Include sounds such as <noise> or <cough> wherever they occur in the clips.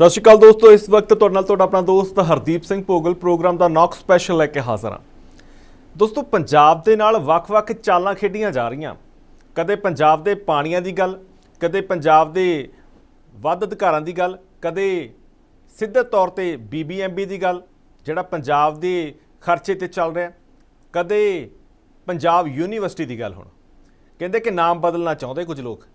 ਸਤਿ ਸ਼੍ਰੀ ਅਕਾਲ ਦੋਸਤੋ, ਇਸ ਵਕਤ ਤੁਹਾਡੇ ਨਾਲ ਤੁਹਾਡਾ ਆਪਣਾ ਦੋਸਤ ਹਰਦੀਪ ਸਿੰਘ ਭੋਗਲ ਪ੍ਰੋਗਰਾਮ ਦਾ ਨੌਕ ਸਪੈਸ਼ਲ ਲੈ ਕੇ ਹਾਜ਼ਰ ਹਾਂ। ਦੋਸਤੋ, ਪੰਜਾਬ ਦੇ ਨਾਲ ਵੱਖ-ਵੱਖ ਚਾਲਾਂ ਖੇਡੀਆਂ ਜਾ ਰਹੀਆਂ। ਕਦੇ ਪੰਜਾਬ ਦੇ ਪਾਣੀਆਂ ਦੀ ਗੱਲ, ਕਦੇ ਪੰਜਾਬ ਦੇ ਵੱਧ ਅਧਿਕਾਰਾਂ ਦੀ ਗੱਲ, ਕਦੇ ਸਿੱਧੇ ਤੌਰ ਤੇ ਬੀਬੀਐਮਬੀ ਦੀ ਗੱਲ, ਜਿਹੜਾ ਪੰਜਾਬ ਦੇ ਖਰਚੇ ਤੇ ਚੱਲ ਰਿਹਾ, ਕਦੇ ਪੰਜਾਬ ਯੂਨੀਵਰਸਿਟੀ ਦੀ ਗੱਲ ਹੁਣ। ਕਹਿੰਦੇ ਕਿ ਨਾਮ ਬਦਲਣਾ ਚਾਹੁੰਦੇ ਕੁਝ ਲੋਕ,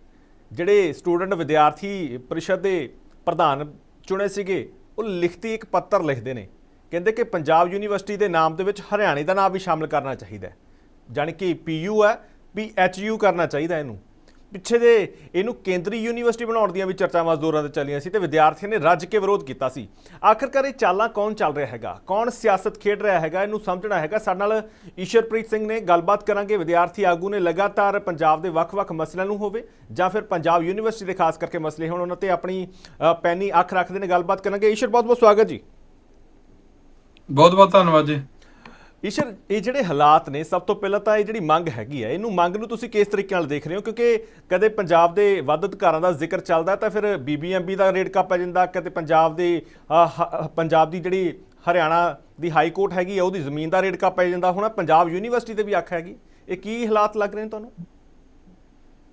ਜਿਹੜੇ ਸਟੂਡੈਂਟ ਵਿਦਿਆਰਥੀ ਪਰਿਸ਼ਦ ਦੇ ਪ੍ਰਧਾਨ ਚੁਣੇ ਸੀਗੇ, ਉਹ ਲਿਖਤੀ ਇੱਕ ਪੱਤਰ ਲਿਖਦੇ ਨੇ। ਕਹਿੰਦੇ ਕਿ ਪੰਜਾਬ ਯੂਨੀਵਰਸਿਟੀ ਦੇ ਨਾਮ ਦੇ ਵਿੱਚ ਹਰਿਆਣੇ ਦਾ ਨਾਮ ਵੀ ਸ਼ਾਮਲ ਕਰਨਾ ਚਾਹੀਦਾ ਹੈ। ਜਾਣੀ ਕਿ ਪੀਯੂ ਹੈ ਪੀਐਚਯੂ ਕਰਨਾ ਚਾਹੀਦਾ ਇਹਨੂੰ। ਪਿੱਛੇ ਦੇ ਇਹਨੂੰ ਕੇਂਦਰੀ ਯੂਨੀਵਰਸਿਟੀ ਬਣਾਉਣ ਦੀਆਂ ਵੀ ਚਰਚਾਵਾਂ ਜ਼ੋਰਾਂ ਤੇ ਚੱਲੀਆਂ ਸੀ ਤੇ ਵਿਦਿਆਰਥੀਆਂ ਨੇ ਰੱਜ ਕੇ ਵਿਰੋਧ ਕੀਤਾ ਸੀ। ਆਖਰਕਾਰ ਇਹ ਚਾਲਾਂ ਕੌਣ ਚੱਲ ਰਿਹਾ ਹੈਗਾ? ਕੌਣ ਸਿਆਸਤ ਖੇਡ ਰਿਹਾ ਹੈਗਾ? ਇਹਨੂੰ ਸਮਝਣਾ ਹੈਗਾ। ਸਾਡੇ ਨਾਲ ਈਸ਼ਰਪ੍ਰੀਤ ਸਿੰਘ ਨੇ ਗੱਲਬਾਤ ਕਰਾਂਗੇ। ਵਿਦਿਆਰਥੀ ਆਗੂ ਨੇ ਲਗਾਤਾਰ ਪੰਜਾਬ ਦੇ ਵੱਖ-ਵੱਖ ਮਸਲਿਆਂ ਨੂੰ ਹੋਵੇ ਜਾਂ ਫਿਰ ਪੰਜਾਬ ਯੂਨੀਵਰਸਿਟੀ ਦੇ ਖਾਸ ਕਰਕੇ ਮਸਲੇ ਹੋਣ ਉਹਨਾਂ ਤੇ ਆਪਣੀ ਪੈਨੀ ਅੱਖ ਰੱਖਦੇ ਨੇ। ਗੱਲਬਾਤ ਕਰਾਂਗੇ। ਈਸ਼ਰ, ਬਹੁਤ-ਬਹੁਤ ਸਵਾਗਤ ਜੀ। ਬਹੁਤ ਬਹੁਤ ਧੰਨਵਾਦ ਜੀ। ਈਸ਼ਰ ਇਹ ਜਿਹੜੇ ਹਾਲਾਤ ਨੇ ਸਭ ਤੋਂ ਪਹਿਲਾਂ ਤਾਂ ਇਹ ਜਿਹੜੀ ਮੰਗ ਹੈਗੀ ਹੈ ਇਹਨੂੰ ਮੰਗ ਨੂੰ ਤੁਸੀਂ ਕਿਸ ਤਰੀਕੇ ਨਾਲ ਦੇਖ ਰਹੇ ਹੋ? ਕਿਉਂਕਿ ਕਦੇ ਪੰਜਾਬ ਦੇ ਵੱਧ ਅਧਿਕਾਰਾਂ ਦਾ ਜ਼ਿਕਰ ਚੱਲਦਾ ਤਾਂ ਫਿਰ ਬੀਬੀਐਮਬੀ ਦਾ ਰੇਡ ਪੈ ਜਾਂਦਾ ਕਦੇ ਪੰਜਾਬ ਦੇ ਪੰਜਾਬ ਦੀ ਜਿਹੜੀ ਹਰਿਆਣਾ ਦੀ ਹਾਈ ਕੋਰਟ ਹੈਗੀ ਹੈ ਉਹਦੀ ਜ਼ਮੀਨ ਦਾ ਰੇਡ ਪੈ ਜਾਂਦਾ। ਹੁਣ ਪੰਜਾਬ ਯੂਨੀਵਰਸਿਟੀ ਤੇ ਵੀ ਅੱਖ ਹੈਗੀ। ਇਹ ਕੀ ਹਾਲਾਤ ਲੱਗ ਰਹੇ ਨੇ ਤੁਹਾਨੂੰ?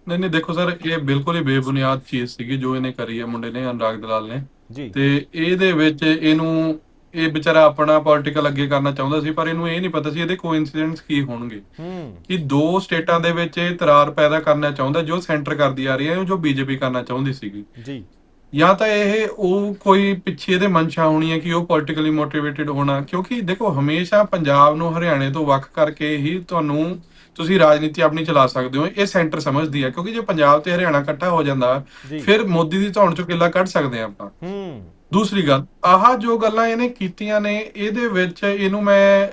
ਨਹੀਂ ਨਹੀਂ ਦੇਖੋ ਸਰ ਇਹ ਬਿਲਕੁਲ ਹੀ ਬੇਬੁਨਿਆਦ ਚੀਜ਼ ਸੀਗੀ ਜੋ ਇਹਨੇ ਕਰੀ ਹੈ ਮੁੰਡੇ ਨੇ ਅਨੁਰਾਗ ਦਲਾਲ ਨੇ। ਜੀ। ਤੇ ਇਹਦੇ ਵਿੱਚ ਇਹਨੂੰ ਇਹ ਵਿਚਾਰਾ ਆਪਣਾ ਪੋਲਿਟੀਕਲ ਅੱਗੇ ਕਰਨਾ ਚਾਹੁੰਦਾ ਸੀ ਪਰ ਇਹਨੂੰ ਇਹ ਨਹੀਂ ਪਤਾ ਸੀ ਇਹਦੇ ਕੋਇਨਸੀਡੈਂਸ ਕੀ ਹੋਣਗੇ। ਕਿ ਦੋ ਸਟੇਟਾਂ ਦੇ ਵਿੱਚ ਇਹ ਤਰਾਰ ਪੈਦਾ ਕਰਨਾ ਚਾਹੁੰਦਾ ਜੋ ਸੈਂਟਰ ਕਰਦੀ ਆ ਰਹੀ ਹੈ ਜੋ ਬੀਜੇਪੀ ਕਰਨਾ ਚਾਹੁੰਦੀ ਸੀਗੀ। ਜੀ। ਜਾਂ ਤਾਂ ਇਹ ਉਹ ਕੋਈ ਪਿੱਛੇ ਇਹਦੇ ਮਨਸ਼ਾ ਹੋਣੀ ਹੈ ਕਿ ਉਹ ਪੋਲਿਟੀਕਲੀ ਮੋਟੀਵੇਟਿਡ ਹੋਣਾ ਕਿਉਂਕਿ ਦੇਖੋ ਹਮੇਸ਼ਾ ਪੰਜਾਬ ਨੂੰ ਹਰਿਆਣੇ ਤੋਂ ਵੱਖ ਕਰਕੇ ਹੀ ਤੁਹਾਨੂੰ ਤੁਸੀਂ ਰਾਜਨੀਤੀ ਆਪਣੀ ਚਲਾ ਸਕਦੇ ਹੋ ਇਹ ਸੈਂਟਰ ਸਮਝਦੀ ਹੈ ਕਿਉਂਕਿ ਜੇ ਪੰਜਾਬ ਤੇ ਹਰਿਆਣਾ ਇਕੱਠਾ ਹੋ ਜਾਂਦਾ। ਫਿਰ ਮੋਦੀ ਦੀ ਧੌਣ ਚੋਂ ਕਿੱਲਾ ਕੱਢ ਸਕਦੇ ਆ ਆਪਾਂ। ਹੂੰ। ਦੂਸਰੀ ਗੱਲ ਆਹ ਜੋ ਗੱਲਾਂ ਇਹਨੇ ਕੀਤੀਆਂ ਨੇ ਇਹਦੇ ਵਿੱਚ ਇਹਨੂੰ ਮੈਂ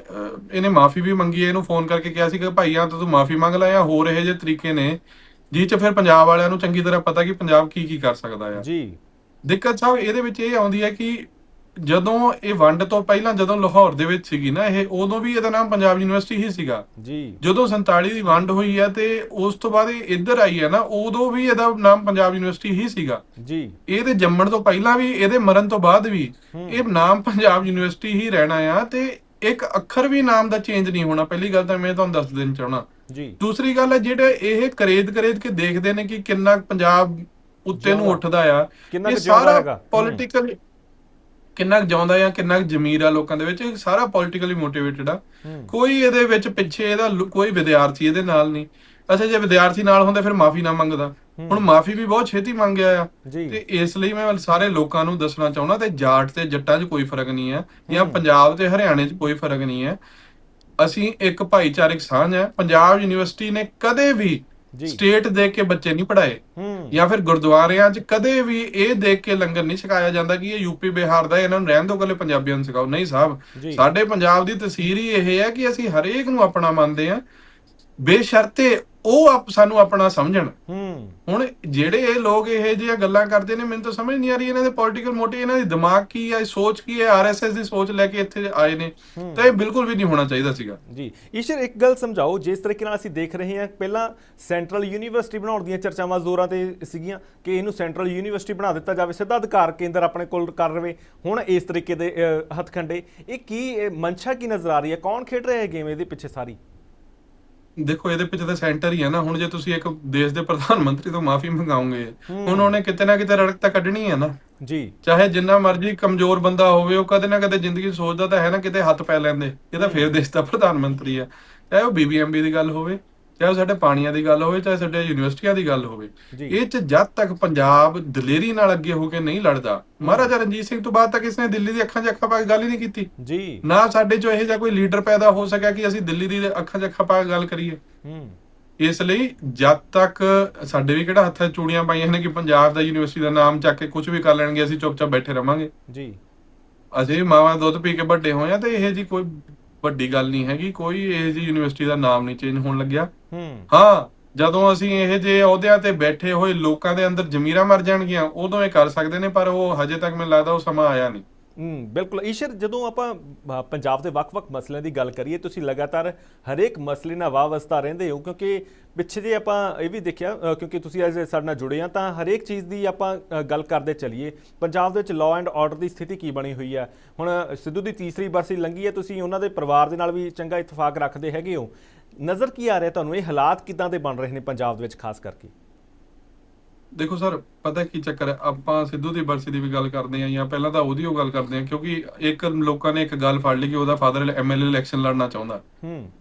ਇਹਨੇ ਮਾਫੀ ਵੀ ਮੰਗੀ ਹੈ ਇਹਨੂੰ ਫੋਨ ਕਰਕੇ ਕਿਹਾ ਸੀ ਕਿ ਭਾਈਆਂ ਤੋਂ ਤੂੰ ਮਾਫੀ ਮੰਗ ਲੈ ਜਾਂ ਹੋਰ ਇਹੋ ਜਿਹੇ ਤਰੀਕੇ ਨੇ ਜਿਹ ਚ ਫਿਰ ਪੰਜਾਬ ਵਾਲਿਆਂ ਨੂੰ ਚੰਗੀ ਤਰ੍ਹਾਂ ਪਤਾ ਕਿ ਪੰਜਾਬ ਕੀ ਕੀ ਕਰ ਸਕਦਾ ਆ। ਜੀ। ਦਿੱਕਤ ਸਾਹਿਬ ਇਹਦੇ ਵਿੱਚ ਇਹ ਆਉਂਦੀ ਹੈ ਕਿ ਜਦੋਂ ਇਹ ਵੰਡ ਤੋਂ ਪਹਿਲਾਂ ਜਦੋਂ ਲਾਹੌਰ ਦੇ ਵਿੱਚ ਸੀਗੀ ਨਾ ਇਹ ਉਦੋਂ ਵੀ ਇਹਦਾ ਨਾਮ ਪੰਜਾਬ ਯੂਨੀਵਰਸਿਟੀ ਹੀ ਸੀਗਾ। ਜੀ। ਜਦੋਂ 47 ਦੀ ਵੰਡ ਹੋਈ ਹੈ ਤੇ ਉਸ ਤੋਂ ਬਾਅਦ ਇਹ ਇੱਧਰ ਆਈ ਹੈ ਨਾ ਉਦੋਂ ਵੀ ਇਹਦਾ ਨਾਮ ਪੰਜਾਬ ਯੂਨੀਵਰਸਿਟੀ ਹੀ ਸੀਗਾ। ਜੀ। ਇਹਦੇ ਜੰਮਣ ਤੋਂ ਪਹਿਲਾਂ ਵੀ ਇਹਦੇ ਮਰਨ ਤੋਂ ਬਾਅਦ ਵੀ ਇਹ ਨਾਮ ਪੰਜਾਬ ਯੂਨੀਵਰਸਿਟੀ ਹੀ ਰਹਿਣਾ ਆ ਤੇ ਇੱਕ ਅੱਖਰ ਵੀ ਨਾਮ ਦਾ ਚੇਂਜ ਨਹੀਂ ਹੋਣਾ। ਪਹਿਲੀ ਗੱਲ ਤਾਂ ਮੈਂ ਤੁਹਾਨੂੰ ਦੱਸ ਦੇਣਾ ਚਾਹਣਾ ਜੀ। ਦੂਸਰੀ ਗੱਲ ਹੈ ਜਿਹੜੇ ਇਹ ਕਰੇਦ ਕਰੇਦ ਕੇ ਦੇਖਦੇ ਨੇ ਕਿ ਕਿੰਨਾ ਪੰਜਾਬ ਉੱਤੇ ਨੂੰ। ਉੱਠਦਾ ਆ ਇਹ ਸਾਰਾ। ਪੋਲਿਟੀਕਲ ਕਿੰਨਾ ਕੁ ਜਿਉਂਦਾ ਆ ਕਿੰਨਾ ਕੁ ਜ਼ਮੀਰ ਆ ਲੋਕਾਂ ਦੇ ਵਿੱਚ ਇਹ ਸਾਰਾ ਪੋਲਿਟੀਕਲੀ ਮੋਟੀਵੇਟਡ ਆ। ਕੋਈ ਇਹਦੇ ਵਿੱਚ ਪਿੱਛੇ ਇਹਦਾ ਲੁ- ਕੋਈ ਵਿਦਿਆਰਥੀ ਇਹਦੇ ਨਾਲ ਨਹੀਂ। ਅੱਛਾ ਜੇ ਵਿਦਿਆਰਥੀ ਨਾਲ ਹੁੰਦੇ ਫਿਰ ਮਾਫੀ ਨਾ ਮੰਗਦਾ। ਹੁਣ ਮਾਫੀ ਵੀ ਬਹੁਤ ਛੇਤੀ ਮੰਗਿਆ ਆ ਜੀ। ਤੇ ਇਸ ਲਈ ਮੈਂ ਸਾਰੇ ਲੋਕਾਂ ਨੂੰ ਦੱਸਣਾ ਚਾਹੁੰਦਾ ਤੇ ਜਾਟ ਤੇ ਜੱਟਾਂ 'ਚ ਕੋਈ ਫ਼ਰਕ ਨਹੀਂ ਹੈ ਜਾਂ ਪੰਜਾਬ ਤੇ ਹਰਿਆਣੇ 'ਚ ਕੋਈ ਫ਼ਰਕ ਨਹੀਂ ਹੈ। ਅਸੀਂ ਇੱਕ ਭਾਈਚਾਰਕ ਸਾਂਝ ਹੈ। ਪੰਜਾਬ ਯੂਨੀਵਰਸਿਟੀ ਨੇ ਕਦੇ ਵੀ ਜੀ। ਸਟੇਟ ਦੇਖ ਕੇ ਬੱਚੇ ਨਹੀਂ ਪੜਾਏ ਜਾਂ ਫਿਰ ਗੁਰਦੁਆਰਿਆਂ 'ਚ ਕਦੇ ਵੀ ਇਹ ਦੇਖ ਕੇ ਲੰਗਰ ਨਹੀਂ ਛਕਾਇਆ ਜਾਂਦਾ ਕਿ ਇਹ ਯੂਪੀ ਬਿਹਾਰ ਦਾ ਇਹਨਾਂ ਨੂੰ ਰਹਿਣ ਦਿਓ ਕੱਲੇ ਪੰਜਾਬੀਆਂ ਨੂੰ ਸਿਖਾਓ ਨਹੀਂ ਸਾਹਿਬ। ਸਾਡੇ ਪੰਜਾਬ ਦੀ ਤਸਵੀਰ ਹੀ ਇਹ ਹੈ ਕਿ ਅਸੀਂ ਹਰੇਕ ਨੂੰ ਆਪਣਾ ਮੰਨਦੇ ਹਾਂ ਬੇਸ਼ਰਤੇ ਉਹ ਆਪ ਸਾਨੂੰ ਆਪਣਾ ਸਮਝਣ। ਹੂੰ। ਹੁਣ ਜਿਹੜੇ ਇਹ ਲੋਕ ਇਹ ਜਿਹੀਆਂ ਗੱਲਾਂ ਕਰਦੇ ਨੇ ਮੈਨੂੰ ਤਾਂ ਸਮਝ ਨਹੀਂ ਆ ਰਹੀ ਇਹਨਾਂ ਦੇ ਪੋਲਿਟੀਕਲ ਮੋਟਿਵ ਇਹਨਾਂ ਦੀ ਦਿਮਾਗ ਕੀ ਹੈ ਸੋਚ ਕੀ ਹੈ ਆਰਐਸਐਸ ਦੀ ਸੋਚ ਲੈ ਕੇ ਇੱਥੇ ਆਏ ਨੇ। ਤਾਂ ਇਹ ਬਿਲਕੁਲ ਵੀ ਨਹੀਂ ਹੋਣਾ ਚਾਹੀਦਾ ਸੀਗਾ। ਜੀ ਈਸ਼ਰ ਇੱਕ ਗੱਲ ਸਮਝਾਓ ਜਿਸ ਤਰੀਕੇ ਨਾਲ ਅਸੀਂ ਦੇਖ ਰਹੇ ਹਾਂ ਪਹਿਲਾਂ ਸੈਂਟਰਲ ਯੂਨੀਵਰਸਿਟੀ ਬਣਾਉਣ ਦੀਆਂ ਚਰਚਾਵਾਂ ਜ਼ੋਰਾਂ ਤੇ ਸੀਗੀਆਂ ਕਿ ਇਹਨੂੰ ਸੈਂਟਰਲ ਯੂਨੀਵਰਸਿਟੀ ਬਣਾ ਦਿੱਤਾ ਜਾਵੇ ਸਿੱਧਾ ਅਧਿਕਾਰ ਕੇਂਦਰ ਆਪਣੇ ਕੋਲ ਕਰ ਰਵੇ। ਹੁਣ ਇਸ ਤਰੀਕੇ ਦੇ ਅ, ਹੱਥਕੰਡੇ ਇਹ ਕੀ ਮਨਸ਼ਾ ਕੀ ਨਜ਼ਰ ਆ ਰਹੀ ਹੈ? ਕੌਣ ਖੇਡ ਰਿਹਾ ਹੈ ਗੇਮ ਇਹਦੇ ਪਿੱਛੇ ਸਾਰੀ? ਦੇਖੋ ਇਹਦੇ ਪਿੱਛੇ ਤਾਂ ਸੈਂਟਰ ਹੀ ਹੈ ਨਾ। ਹੁਣ ਜੇ ਤੁਸੀਂ ਇੱਕ ਦੇਸ਼ ਦੇ ਪ੍ਰਧਾਨ ਮੰਤਰੀ ਤੋਂ ਮਾਫੀ ਮੰਗਾਓਗੇ ਹੁਣ ਉਹਨੇ ਕਿਤੇ ਨਾ ਕਿਤੇ ਰੜਕ ਤਾਂ ਕੱਢਣੀ ਹੈ ਨਾ। ਜੀ। ਚਾਹੇ ਜਿੰਨਾ ਮਰਜ਼ੀ ਕਮਜ਼ੋਰ ਬੰਦਾ ਹੋਵੇ ਉਹ ਕਦੇ ਨਾ ਕਦੇ ਜ਼ਿੰਦਗੀ ਸੋਚਦਾ ਤਾਂ ਹੈ ਨਾ ਕਿਤੇ ਹੱਥ ਪੈ ਲੈਂਦੇ। ਇਹ ਤਾਂ ਫੇਰ ਦੇਸ਼ ਦਾ ਪ੍ਰਧਾਨ ਮੰਤਰੀ ਆ। ਚਾਹੇ ਉਹ ਬੀਬੀਐਮਬੀ ਦੀ ਗੱਲ ਹੋਵੇ। ਚਾਹੇ ਸਾਡੇ ਪਾਣੀਆਂ ਦੀ ਗੱਲ ਹੋਵੇ ਚਾਹੇ ਸਾਡੇ ਯੂਨੀਵਰਸਿਟੀਆਂ ਦੀ ਗੱਲ ਹੋਵੇ। ਇਹ 'ਚ ਜਦ ਤੱਕ ਪੰਜਾਬ ਦਲੇਰੀ ਨਾਲ ਅੱਗੇ ਹੋ ਕੇ ਨਹੀਂ ਲੜਦਾ ਮਹਾਰਾਜਾ ਰਣਜੀਤ ਸਿੰਘ ਤੋਂ ਬਾਅਦ ਤੱਕ ਇਸਨੇ ਦਿੱਲੀ ਦੀ ਅੱਖਾਂ 'ਚ ਅੱਖਾਂ ਪਾ ਕੇ ਗੱਲ ਹੀ ਨਹੀਂ ਕੀਤੀ। ਜੀ। ਨਾ ਸਾਡੇ 'ਚੋਂ ਇਹੋ ਜਿਹਾ ਕੋਈ ਲੀਡਰ ਪੈਦਾ ਹੋ ਸਕਿਆ ਕਿ ਅਸੀਂ ਦਿੱਲੀ ਦੀ ਅੱਖਾਂ 'ਚ ਅੱਖਾਂ ਪਾ ਕੇ ਗੱਲ ਕਰੀਏ। ਹੂੰ। ਇਸ ਲਈ ਜਦ ਤੱਕ ਸਾਡੇ ਵੀ ਕਿਹੜਾ ਹੱਥਾਂ 'ਚ ਚੂੜੀਆਂ ਪਾਈਆਂ ਨੇ ਕਿ ਪੰਜਾਬ ਦਾ ਯੂਨੀਵਰਸਿਟੀ ਦਾ ਨਾਮ ਚੱਕ ਕੇ ਕੁਝ ਵੀ ਕਰ ਲੈਣਗੇ ਅਸੀਂ ਚੁੱਪਚਾਪ ਬੈਠੇ ਰਵਾਂਗੇ। ਜੀ। ਅਸੀਂ ਮਾਵਾਂ ਦੁੱਧ ਪੀ ਕੇ ਵੱਡੇ ਹੋਏ ਆ ਤੇ ਇਹ ਜੀ ਕੋਈ ਵੱਡੀ ਗੱਲ ਨਹੀਂ ਹੈਗੀ ਕੋਈ ਇਹ ਜੀ ਯੂਨੀਵਰਸਿਟੀ ਦਾ ਨਾਮ ਨਹੀਂ ਚੇਂਜ ਹੋਣ ਲੱਗਿਆ। ਹੂੰ। ਹਾਂ ਜਦੋਂ ਅਸੀਂ ਇਹ ਜੇ ਅਹੁਦਿਆਂ ਤੇ ਬੈਠੇ ਹੋਏ ਲੋਕਾਂ ਦੇ ਅੰਦਰ ਜ਼ਮੀਰਾਂ ਮਰ ਜਾਣਗੀਆਂ ਉਦੋਂ ਇਹ ਕਰ ਸਕਦੇ ਨੇ ਪਰ ਉਹ ਹਜੇ ਤੱਕ ਮੈਨੂੰ ਲੱਗਦਾ ਉਹ ਸਮਾਂ ਆਇਆ ਨਹੀਂ। ਹੂੰ, ਬਿਲਕੁਲ। ਈਸ਼ਰ, ਜਦੋਂ ਆਪਾਂ ਪੰਜਾਬ ਦੇ ਵੱਖ-ਵੱਖ ਮਸਲਿਆਂ ਦੀ ਗੱਲ ਕਰੀਏ, ਤੁਸੀਂ ਲਗਾਤਾਰ ਹਰੇਕ ਮਸਲੇ ਨਾਲ ਵਾਵਸਤਾ ਰਹਿੰਦੇ ਹੋ, ਕਿਉਂਕਿ ਪਿੱਛੇ ਜੇ ਆਪਾਂ ਇਹ ਵੀ ਦੇਖਿਆ ਕਿਉਂਕਿ ਤੁਸੀਂ ਅੱਜ ਸਾਡੇ ਨਾਲ ਜੁੜੇ ਆ, ਤਾਂ ਹਰੇਕ ਚੀਜ਼ ਦੀ ਆਪਾਂ ਗੱਲ ਕਰਦੇ ਚਲੀਏ। ਪੰਜਾਬ ਦੇ ਵਿੱਚ ਲਾਅ ਐਂਡ ਆਰਡਰ ਦੀ ਸਥਿਤੀ ਕੀ ਬਣੀ ਹੋਈ ਹੈ ਹੁਣ ਸਿੱਧੂ ਦੀ ਤੀਸਰੀ ਬਰਸੀ ਲੰਘੀ ਹੈ ਤੁਸੀਂ ਉਹਨਾਂ ਦੇ ਪਰਿਵਾਰ ਦੇ ਨਾਲ ਵੀ ਚੰਗਾ ਇਤਫਾਕ ਰੱਖਦੇ ਹੈਗੇ ਹੋ। ਨਜ਼ਰ ਕੀ ਆ ਰਿਹਾ ਤੁਹਾਨੂੰ? ਇਹ ਹਾਲਾਤ ਕਿਦਾਂ ਦੇ ਬਣ ਰਹੇ ਨੇ ਪੰਜਾਬ ਦੇ ਵਿੱਚ, ਖਾਸ ਕਰਕੇ? ਦੇਖੋ ਸਰ ਪਤਾ ਕੀ ਚੱਕਰ ਹੈ? ਆਪਾਂ ਸਿੱਧੂ ਦੀ ਬਰਸੀ ਦੀ ਵੀ ਗੱਲ ਕਰਦੇ ਹਾਂ ਜਾਂ ਪਹਿਲਾਂ ਤਾਂ ਉਹਦੀ ਉਹ ਗੱਲ ਕਰਦੇ ਹਾਂ ਕਿਉਂਕਿ ਇੱਕ ਲੋਕਾਂ ਨੇ ਇੱਕ ਗੱਲ ਫੜ ਲਈ ਕਿ ਉਹਦਾ ਫਾਦਰ ਐਮਐਲਏ ਇਲੈਕਸ਼ਨ ਲੜਨਾ ਚਾਹੁੰਦਾ। ਹੂੰ।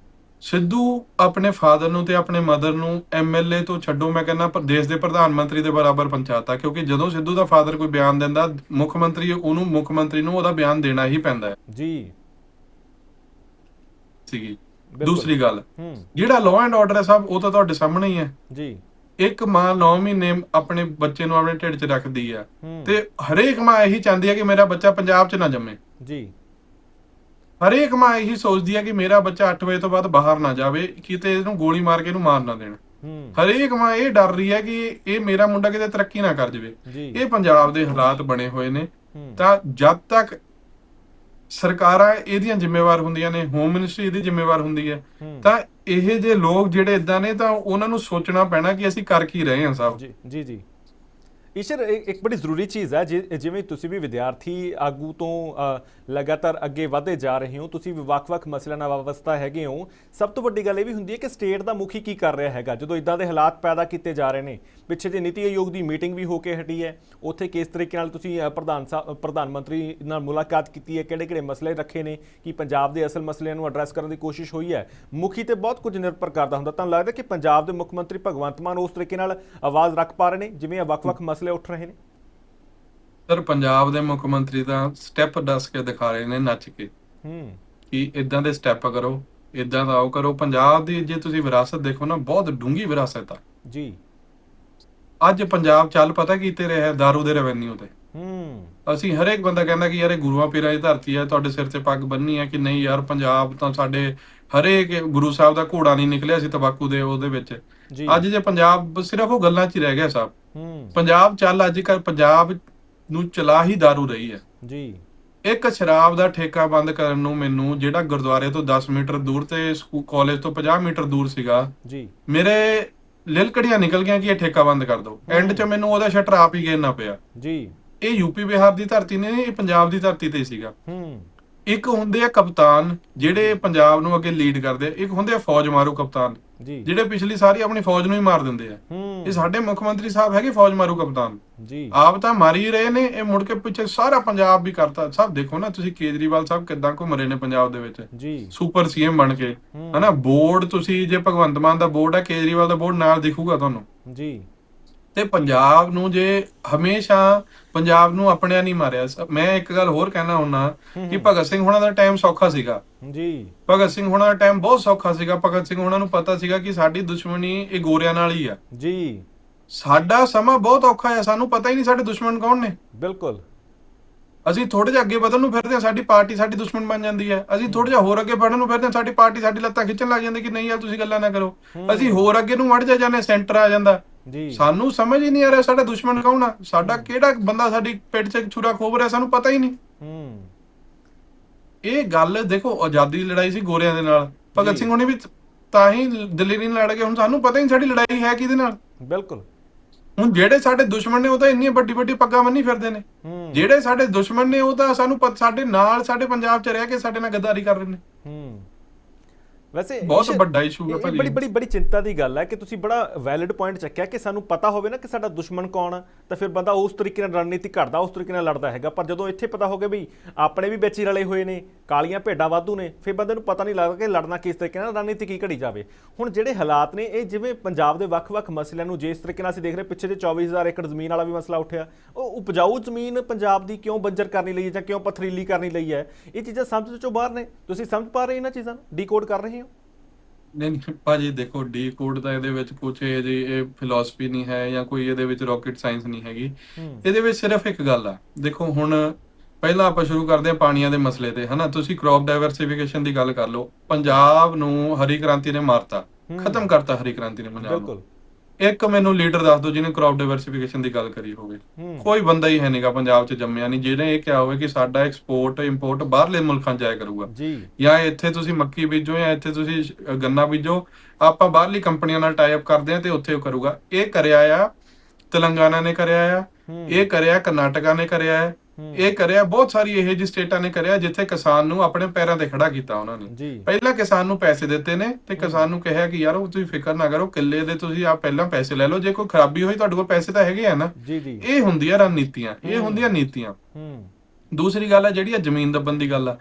ਸਿੱਧੂ ਆਪਣੇ ਫਾਦਰ ਨੂੰ ਤੇ ਆਪਣੇ ਮਦਰ ਨੂੰ ਐਮਐਲਏ ਤੋਂ ਛੱਡੋ ਮੈਂ ਕਹਿੰਦਾ ਦੇਸ਼ ਦੇ ਪ੍ਰਧਾਨ ਮੰਤਰੀ ਦੇ ਬਰਾਬਰ ਪਹੁੰਚਾਤਾ ਕਿਉਂਕਿ ਜਦੋਂ ਸਿੱਧੂ ਦਾ ਫਾਦਰ ਕੋਈ ਬਿਆਨ ਦਿੰਦਾ ਮੁੱਖ ਮੰਤਰੀ ਉਹਨੂੰ ਮੁੱਖ ਮੰਤਰੀ ਨੂੰ ਉਹਦਾ ਬਿਆਨ ਦੇਣਾ ਹੀ ਪੈਂਦਾ ਹੈ। ਜੀ। ਸੀਗੀ। ਦੂਸਰੀ ਗੱਲ ਜਿਹੜਾ ਲਾਅ ਐਂਡ ਆਰਡਰ ਹੈ ਸਾਹਿਬ ਉਹ ਤਾਂ ਤੁਹਾਡੇ ਸਾਹਮਣੇ ਹੀ ਹੈ। ਜੀ। ਇੱਕ ਮਾਂ 9 ਮਹੀਨੇ ਆਪਣੇ ਬੱਚੇ ਨੂੰ ਆਪਣੇ ਢਿੱਡ 'ਚ ਰੱਖਦੀ ਆ। ਤੇ ਹਰੇਕ ਮਾਂ ਇਹੀ ਚਾਹੁੰਦੀ ਹੈ ਕਿ ਮੇਰਾ ਬੱਚਾ ਪੰਜਾਬ 'ਚ ਨਾ ਜੰਮੇ। ਜੀ। ਹਰੇਕ ਮਾਂ ਇਹੀ ਸੋਚਦੀ ਹੈ ਕਿ ਮੇਰਾ ਬੱਚਾ 8 ਵਜੇ ਤੋਂ ਬਾਅਦ ਬਾਹਰ ਨਾ ਜਾਵੇ ਕਿਤੇ ਇਹਨੂੰ ਗੋਲੀ ਮਾਰ ਕੇ ਇਹਨੂੰ ਮਾਰ ਨਾ ਦੇਣ। ਹਰੇਕ ਮਾਂ ਇਹ ਡਰ ਰਹੀ ਹੈ ਕਿ ਇਹ ਮੇਰਾ ਮੁੰਡਾ ਕਿਤੇ ਤਰੱਕੀ ਨਾ ਕਰ ਜਾਵੇ। ਇਹ ਪੰਜਾਬ ਦੇ ਹਾਲਾਤ ਬਣੇ ਹੋਏ ਨੇ। ਤਾਂ ਜਦ ਤੱਕ ਸਰਕਾਰਾਂ ਇਹਦੀਆਂ ਜ਼ਿੰਮੇਵਾਰ ਹੁੰਦੀਆਂ ਨੇ ਹੋਮ ਮਿਨਿਸਟਰੀ ਇਹਦੀ ਜ਼ਿੰਮੇਵਾਰ ਹੁੰਦੀ ਹੈ। ਤਾਂ ਇਹ ਜੇ ਲੋਕ ਜਿਹੜੇ ਇਦਾਂ ਨੇ ਤਾਂ ਉਹਨਾਂ ਨੂੰ ਸੋਚਣਾ ਪੈਣਾ ਕਿ ਅਸੀਂ ਕਰ ਕੀ ਰਹੇ ਹਾਂ ਸਭ ਜੀ ਜੀ ਜੀ। ਈਸ਼ਰ ਇਹ ਇੱਕ ਬੜੀ ਜ਼ਰੂਰੀ ਚੀਜ਼ ਹੈ ਜਿਵੇਂ ਤੁਸੀਂ ਵੀ ਵਿਦਿਆਰਥੀ ਆਗੂ ਤੋਂ ਲਗਾਤਾਰ ਅੱਗੇ ਵਧਦੇ ਜਾ ਰਹੇ ਹੋ ਤੁਸੀਂ ਵੀ ਵੱਖ-ਵੱਖ ਮਸਲਿਆਂ ਨਾਲ ਵਾਬਸਤਾ ਹੈਗੇ ਹੋ ਸਭ ਤੋਂ ਵੱਡੀ ਗੱਲ ਇਹ ਵੀ ਹੁੰਦੀ ਹੈ ਕਿ ਸਟੇਟ ਦਾ ਮੁਖੀ ਕੀ ਕਰ ਰਿਹਾ ਹੈਗਾ। ਜਦੋਂ ਇਦਾਂ ਦੇ ਹਾਲਾਤ ਪੈਦਾ ਕੀਤੇ ਜਾ ਰਹੇ ਨੇ ਪਿੱਛੇ ਜੇ ਨੀਤੀ ਆਯੋਗ ਦੀ ਮੀਟਿੰਗ ਵੀ ਹੋ ਕੇ ਹਟੀ ਹੈ ਉੱਥੇ ਕਿਸ ਤਰੀਕੇ ਨਾਲ ਤੁਸੀਂ ਪ੍ਰਧਾਨ ਪ੍ਰਧਾਨ ਮੰਤਰੀ ਨਾਲ ਮੁਲਾਕਾਤ ਕੀਤੀ ਹੈ ਕਿਹੜੇ-ਕਿਹੜੇ ਮਸਲੇ ਰੱਖੇ ਨੇ ਕਿ ਪੰਜਾਬ ਦੇ ਅਸਲ ਮਸਲਿਆਂ ਨੂੰ ਐਡਰੈਸ ਕਰਨ ਦੀ ਕੋਸ਼ਿਸ਼ ਹੋਈ ਹੈ ਮੁਖੀ ਤੇ ਬਹੁਤ ਕੁਝ ਨਿਰਭਰ ਕਰਦਾ ਹੁੰਦਾ। ਤਾਂ ਲੱਗਦਾ ਕਿ ਪੰਜਾਬ ਦੇ ਮੁੱਖ ਮੰਤਰੀ ਭਗਵੰਤ ਮਾਨ ਉਸ ਤਰੀਕੇ ਨਾਲ ਆਵਾਜ਼ ਰੱਖ ਪਾ ਰਹੇ ਨੇ ਜਿਵੇਂ ਵੱਖ-ਵੱਖ ਮਸਲੇ ਉੱਠ ਰਹੇ ਨੇ? ਸਰ ਪੰਜਾਬ ਦੇ ਮੁੱਖ ਮੰਤਰੀ ਤਾਂ ਸਟੈਪ ਦੱਸ ਕੇ ਦਿਖਾ ਰਹੇ ਨੇ ਨੱਚ ਕੇ। ਹੂੰ। ਕਿ ਇਦਾਂ ਦੇ ਸਟੈਪ ਕਰੋ ਇਦਾਂ ਦਾ ਉਹ ਕਰੋ। ਪੰਜਾਬ ਦੀ ਜੇ ਤੁਸੀਂ ਵਿਰਾਸਤ ਦੇਖੋ ਨਾ ਬਹੁਤ ਡੂੰਗੀ ਵਿਰਾਸਤ ਆ। ਜੀ। ਅੱਜ ਪੰਜਾਬ ਚੱਲ ਪਤਾ ਕੀਤੇ ਰਿਹਾ दारू ਦੇ ਰੈਵਨਿਊ ਤੇ। ਹੂੰ। ਅਸੀਂ ਹਰੇਕ ਬੰਦਾ ਕਹਿੰਦਾ ਕਿ ਯਾਰ ਇਹ ਗੁਰੂਆਂ ਪੀਰਾਂ ਦੀ ਧਰਤੀ ਹੈ ਤੁਹਾਡੇ ਸਿਰ ਤੇ ਪੱਗ ਬੰਨੀ ਹੈ ਕਿ ਨਹੀਂ ਯਾਰ ਪੰਜਾਬ ਤਾਂ ਸਾਡੇ ਹਰੇਕ ਗੁਰੂ ਸਾਹਿਬ ਦਾ ਘੋੜਾ ਨਹੀਂ ਨਿਕਲਿਆ ਸੀ ਤਬਾਕੂ ਦੇ ਉਹਦੇ ਵਿੱਚ। ਅੱਜ ਜੇ ਪੰਜਾਬ ਸਿਰਫ ਉਹ ਗੱਲਾਂ 'ਚ ਹੀ ਰਹਿ ਗਿਆ ਸਾਹਿਬ। ਹੂੰ। ਪੰਜਾਬ ਚੱਲ ਅੱਜ ਕੱਲ ਪੰਜਾਬ ਨੂੰ ਚਲਾ ਹੀ दारू ਰਹੀ ਹੈ। ਜੀ। ਇੱਕ ਸ਼ਰਾਬ ਦਾ ਠੇਕਾ ਬੰਦ ਕਰਨ ਨੂੰ ਮੈਨੂੰ ਜਿਹੜਾ ਗੁਰਦੁਆਰੇ ਤੋਂ 10 ਮੀਟਰ ਦੂਰ ਤੇ ਕਾਲਜ ਤੋਂ 50 ਮੀਟਰ ਦੂਰ ਸੀਗਾ। ਜੀ। ਮੇਰੇ ਲਿਲਕੜੀਆਂ ਨਿਕਲ ਗਈਆਂ ਕਿ ਇਹ ਠੇਕਾ ਬੰਦ ਕਰ ਦਿਓ। ਐਂਡ 'ਚ ਮੈਨੂੰ ਉਹਦਾ ਸ਼ਟਰ ਆਪ ਹੀ ਗੇਰਨਾ ਪਿਆ। ਜੀ। ਇਹ ਯੂਪੀ ਬਿਹਾਰ ਦੀ ਧਰਤੀ ਨੇ ਇਹ ਪੰਜਾਬ ਦੀ ਧਰਤੀ ਤੇ ਸੀਗਾ। ਹੂੰ। ਇੱਕ ਹੁੰਦੇ ਆ ਕਪਤਾਨ ਜਿਹੜੇ ਪੰਜਾਬ ਨੂੰ ਅੱਗੇ ਲੀਡ ਕਰਦੇ ਇੱਕ ਹੁੰਦੇ ਆ ਫੌਜ ਮਾਰੂ ਕਪਤਾਨ। ਜਿਹੜੇ ਪਿਛਲੀ ਸਾਰੀ ਆਪਣੀ ਫੌਜ ਨੂੰ ਹੀ ਮਾਰ ਦਿੰਦੇ ਆ। ਹੂੰ। ਇਹ ਸਾਡੇ ਮੁੱਖ ਮੰਤਰੀ ਸਾਹਿਬ ਹੈਗੇ ਫੌਜ ਮਾਰੂ ਕਪਤਾਨ। ਜੀ। ਆਪ ਤਾਂ ਮਾਰੀ ਰਹੇ ਨੇ ਇਹ ਮੁੜ ਕੇ ਪਿੱਛੇ ਸਾਰਾ ਪੰਜਾਬ ਵੀ ਕਰਤਾ। ਸਭ ਦੇਖੋ ਨਾ ਤੁਸੀਂ ਕੇਜਰੀਵਾਲ ਸਾਹਿਬ ਕਿੱਦਾਂ ਘੁੰਮ ਰਹੇ ਨੇ ਪੰਜਾਬ ਦੇ ਵਿੱਚ। ਜੀ। ਸੁਪਰ ਸੀਐਮ ਬਣ ਕੇ। ਹੂੰ। ਹਨਾ ਬੋਰਡ ਤੁਸੀਂ ਜੇ ਭਗਵੰਤ ਮਾਨ ਦਾ ਬੋਰਡ ਹੈ ਕੇਜਰੀਵਾਲ ਦਾ ਬੋਰਡ ਨਾਲ ਦਿਖੂਗਾ ਤੁਹਾਨੂੰ। ਜੀ। ਤੇ ਪੰਜਾਬ ਨੂੰ ਜੇ ਹਮੇਸ਼ਾ ਪੰਜਾਬ ਨੂੰ ਆਪਣਿਆਂ ਨਹੀਂ ਮਾਰਿਆ। ਮੈਂ ਇੱਕ ਗੱਲ ਹੋਰ ਕਹਿਣਾ ਹੁੰਨਾ ਕਿ ਭਗਤ ਸਿੰਘ ਹੁਣਾਂ ਦਾ ਟਾਈਮ ਸੌਖਾ ਸੀਗਾ। ਜੀ। ਭਗਤ ਸਿੰਘ ਹੁਣਾਂ ਦਾ ਟਾਈਮ ਬਹੁਤ ਸੌਖਾ ਸੀਗਾ। ਭਗਤ ਸਿੰਘ ਹੁਣਾਂ ਨੂੰ ਪਤਾ ਸੀਗਾ ਕਿ ਸਾਡੀ ਦੁਸ਼ਮਣੀ ਇਹ ਗੋਰਿਆਂ ਨਾਲ ਹੀ ਆ। ਜੀ। ਸਾਡਾ ਸਮਾਂ ਬਹੁਤ ਔਖਾ ਹੈ ਸਾਨੂੰ ਪਤਾ ਹੀ ਨਹੀਂ ਸਾਡੇ ਦੁਸ਼ਮਣ ਕੌਣ ਨੇ। ਬਿਲਕੁਲ। ਅਸੀਂ ਥੋੜੇ ਜਿਹਾ ਅੱਗੇ ਵਧਣ ਨੂੰ ਫਿਰਦੇ ਹਾਂ ਸਾਡੀ ਪਾਰਟੀ ਸਾਡੀ ਦੁਸ਼ਮਣ ਬਣ ਜਾਂਦੀ ਹੈ। ਅਸੀਂ ਥੋੜੇ ਜਿਹਾ ਹੋਰ ਅੱਗੇ ਵਧਣ ਨੂੰ ਫਿਰਦੇ ਹਾਂ ਸਾਡੀ ਪਾਰਟੀ ਸਾਡੀ ਲੱਤਾਂ ਖਿੱਚਣ ਲੱਗ ਜਾਂਦੀ ਕਿ ਨਹੀਂ ਯਾਰ ਤੁਸੀਂ ਗੱਲਾਂ ਨਾ ਕਰੋ। ਅਸੀਂ ਹੋਰ ਅੱਗੇ ਨੂੰ ਵੜ ਜਾ ਜਾਂਦੇ ਸੈਂਟਰ ਆ ਜਾਂਦਾ। ਜੀ। ਸਾਨੂੰ ਸਮਝ ਹੀ ਨਹੀਂ ਆ ਰਿਹਾ ਸਾਡਾ ਦੁਸ਼ਮਣ ਕੌਣ ਆ? ਸਾਡਾ ਕਿਹੜਾ ਬੰਦਾ ਸਾਡੀ ਪਿੱਠ 'ਚ ਛੁਰਾ ਖੋਬ ਰਿਹਾ ਸਾਨੂੰ ਪਤਾ ਹੀ ਨਹੀਂ। ਹੂੰ। ਇਹ ਗੱਲ ਦੇਖੋ ਆਜ਼ਾਦੀ ਦੀ ਲੜਾਈ ਸੀ ਗੋਰਿਆਂ ਦੇ ਨਾਲ। ਭਗਤ ਸਿੰਘ ਹੁਣੇ ਵੀ ਤਾਂ ਹੀ ਦਿੱਲੀ ਨਹੀਂ ਲੜ ਗਏ ਹੁਣ ਸਾਨੂੰ ਪਤਾ ਹੀ ਨਹੀਂ ਸਾਡੀ ਲੜਾਈ ਹੈ ਕਿਹਦੇ ਨਾਲ। ਬਿਲਕੁਲ। ਹੁਣ ਜਿਹੜੇ ਸਾਡੇ ਦੁਸ਼ਮਣ ਨੇ ਉਹ ਤਾਂ ਇੰਨੀਆਂ ਵੱਡੀ ਵੱਡੀ ਪੱਗਾਂ ਬੰਨੀ ਫਿਰਦੇ ਨੇ। ਜਿਹੜੇ ਸਾਡੇ ਦੁਸ਼ਮਣ ਨੇ ਉਹ ਤਾਂ ਸਾਨੂੰ ਸਾਡੇ ਨਾਲ ਸਾਡੇ ਪੰਜਾਬ 'ਚ ਰਹਿ ਕੇ ਸਾਡੇ ਨਾਲ ਗੱਦਾਰੀ ਕਰ ਰਹੇ ਨੇ। ਹੂੰ। ਵੈਸੇ ਬਹੁਤ ਵੱਡਾ issue ਹੈ ਭਾਜੀ। ਬੜੀ ਬੜੀ ਬੜੀ ਚਿੰਤਾ ਦੀ ਗੱਲ ਹੈ ਕਿ ਤੁਸੀਂ ਬੜਾ ਵੈਲਿਡ ਪੁਆਇੰਟ ਚੱਕਿਆ ਕਿ ਸਾਨੂੰ ਪਤਾ ਹੋਵੇ ਨਾ ਕਿ ਸਾਡਾ ਦੁਸ਼ਮਣ ਕੌਣ ਆ ਤਾਂ ਫਿਰ ਬੰਦਾ ਉਸ ਤਰੀਕੇ ਨਾਲ ਰਣਨੀਤੀ ਘੜਦਾ ਉਸ ਤਰੀਕੇ ਨਾਲ ਲੜਦਾ ਹੈਗਾ ਪਰ ਜਦੋਂ ਇੱਥੇ ਪਤਾ ਹੋਵੇ ਵੀ ਆਪਣੇ ਵੀ ਵਿੱਚ ਹੀ ਰਲੇ ਹੋਏ ਨੇ ਕਾਲੀਆਂ ਭੇਡਾਂ ਵਾਧੂ ਨੇ ਫਿਰ ਬੰਦੇ ਨੂੰ ਪਤਾ ਨਹੀਂ ਲੱਗਦਾ ਕਿ ਲੜਨਾ ਕਿਸ ਤਰੀਕੇ ਨਾਲ ਰਣਨੀਤੀ ਕੀ ਘੜੀ ਜਾਵੇ। ਹੁਣ ਜਿਹੜੇ ਹਾਲਾਤ ਨੇ ਇਹ ਜਿਵੇਂ ਪੰਜਾਬ ਦੇ ਵੱਖ-ਵੱਖ ਮਸਲਿਆਂ ਨੂੰ ਜਿਸ ਤਰੀਕੇ ਨਾਲ ਅਸੀਂ ਦੇਖ ਰਹੇ ਪਿੱਛੇ ਜੇ 24000 ਏਕੜ ਜ਼ਮੀਨ ਵਾਲਾ ਵੀ ਮਸਲਾ ਉੱਠਿਆ। ਉਹ ਉਪਜਾਊ ਜ਼ਮੀਨ ਪੰਜਾਬ ਦੀ ਕਿਉਂ ਬੰਜਰ ਕਰਨੀ ਲਈ ਹੈ ਜਾਂ ਕਿਉਂ ਪਥਰੀਲੀ ਕਰਨੀ ਲਈ ਹੈ? ਇਹ ਚੀਜ਼ਾਂ ਸਮਝ ਚੋਂ ਬਾਹਰ ਨੇ। ਤੁਸੀਂ ਸਮਝ ਪਾ ਰਹੇ ਇਹਨਾਂ ਚੀਜ਼ਾਂ ਨੂੰ? ਡੀਕੋਡ ਕਰ ਰਹੇ ਹੋ? ਨਹੀਂ ਨਹੀਂ ਭਾਜੀ ਦੇਖੋ ਡੀ ਕੋਡ ਦਾ ਇਹਦੇ ਵਿੱਚ ਕੁਝ ਇਹ ਜੀ ਇਹ ਫਿਲਾਸਫੀ ਨਹੀਂ ਹੈ ਜਾਂ ਕੋਈ ਇਹਦੇ ਵਿੱਚ ਰਾਕਟ ਸਾਇੰਸ ਨਹੀਂ ਹੈਗੀ। ਇਹਦੇ ਵਿੱਚ ਸਿਰਫ ਇੱਕ ਗੱਲ ਆ। ਦੇਖੋ ਹੁਣ ਪਹਿਲਾਂ ਆਪਾਂ ਸ਼ੁਰੂ ਕਰਦੇ ਹਾਂ ਪਾਣੀਆਂ ਦੇ ਮਸਲੇ ਤੇ ਹਨਾ? ਤੁਸੀਂ ਕ੍ਰੌਪ ਡਾਈਵਰਸਿਫਿਕੇਸ਼ਨ ਦੀ ਗੱਲ ਕਰ ਲਓ। ਪੰਜਾਬ ਨੂੰ ਹਰੀ ਕ੍ਰਾਂਤੀ ਨੇ ਮਾਰਤਾ ਹੂੰ। ਖਤਮ ਕਰਤਾ ਹਰੀ ਕ੍ਰਾਂਤੀ ਨੇ ਪੰਜਾਬ ਨੂੰ। ਬਿਲਕੁਲ। ਇੱਕ ਮੈਨੂੰ ਲੀਡਰ ਦੱਸ ਦਿਓ ਜਿਹਨੇ ਕ੍ਰੌਪ ਡਾਈਵਰਸਿਫਿਕੇਸ਼ਨ ਦੀ ਗੱਲ ਕਰੀ ਹੋਵੇ। ਹੂੰ। ਕੋਈ ਬੰਦਾ ਹੀ ਹੈ ਨਹੀਂਗਾ ਪੰਜਾਬ 'ਚ ਜੰਮਿਆ ਨਹੀਂ ਜਿਹਨੇ ਇਹ ਕਿਹਾ ਹੋਵੇ ਕਿ ਸਾਡਾ ਐਕਸਪੋਰਟ ਇੰਪੋਰਟ ਬਾਹਰਲੇ ਮੁਲਕਾਂ 'ਚ ਜਾਇਆ ਕਰੂਗਾ। ਜੀ। ਜਾਂ ਇੱਥੇ ਤੁਸੀਂ ਮੱਕੀ ਬੀਜੋ ਜਾਂ ਇੱਥੇ ਤੁਸੀਂ ਗੰਨਾ ਬੀਜੋ ਆਪਾਂ ਬਾਹਰਲੀ ਕੰਪਨੀਆਂ ਨਾਲ ਟਾਈ ਅਪ ਕਰਦੇ ਆ ਤੇ ਉੱਥੇ ਉਹ ਕਰੂਗਾ। ਇਹ ਕਰਿਆ ਆ ਤੇਲੰਗਾਨਾ ਨੇ ਕਰਿਆ ਆ ਹੂੰ। ਇਹ ਕਰਿਆ ਕਰਨਾਟਕਾ ਨੇ ਕਰਿਆ ਹੈ ਹੂੰ। ਇਹ ਕਰਿਆ ਬਹੁਤ ਸਾਰੀ ਇਹੋ ਜਿਹੀ ਸਟੇਟਾਂ ਨੇ ਕਰਿਆ ਜਿੱਥੇ ਕਿਸਾਨ ਨੂੰ ਆਪਣੇ ਪੈਰਾਂ ਤੇ ਖੜਾ ਕੀਤਾ ਉਹਨਾਂ ਨੇ। ਜੀ। ਪਹਿਲਾਂ ਕਿਸਾਨ ਨੂੰ ਪੈਸੇ ਦਿੱਤੇ ਨੇ ਤੇ ਕਿਸਾਨ ਨੂੰ ਕਿਹਾ ਕਿ ਯਾਰ ਉਹ ਤੁਸੀਂ ਫਿਕਰ ਨਾ ਕਰੋ ਕਿੱਲੇ ਦੇ ਤੁਸੀਂ ਆ ਪਹਿਲਾਂ ਪੈਸੇ ਲੈ ਲਓ ਜੇ ਕੋਈ ਖਰਾਬੀ ਹੋਈ ਤੁਹਾਡੇ ਕੋਲ ਪੈਸੇ ਤਾਂ ਹੈਗੇ ਆ ਨਾ। ਜੀ ਜੀ। ਇਹ ਹੁੰਦੀਆਂ ਰਣਨੀਤੀਆਂ ਇਹ ਹੁੰਦੀਆਂ ਨੀਤੀਆਂ। ਦੂਸਰੀ ਗੱਲ ਹੈ ਜਿਹੜੀ ਆ ਜ਼ਮੀਨ ਦੱਬਣ ਦੀ ਗੱਲ ਆ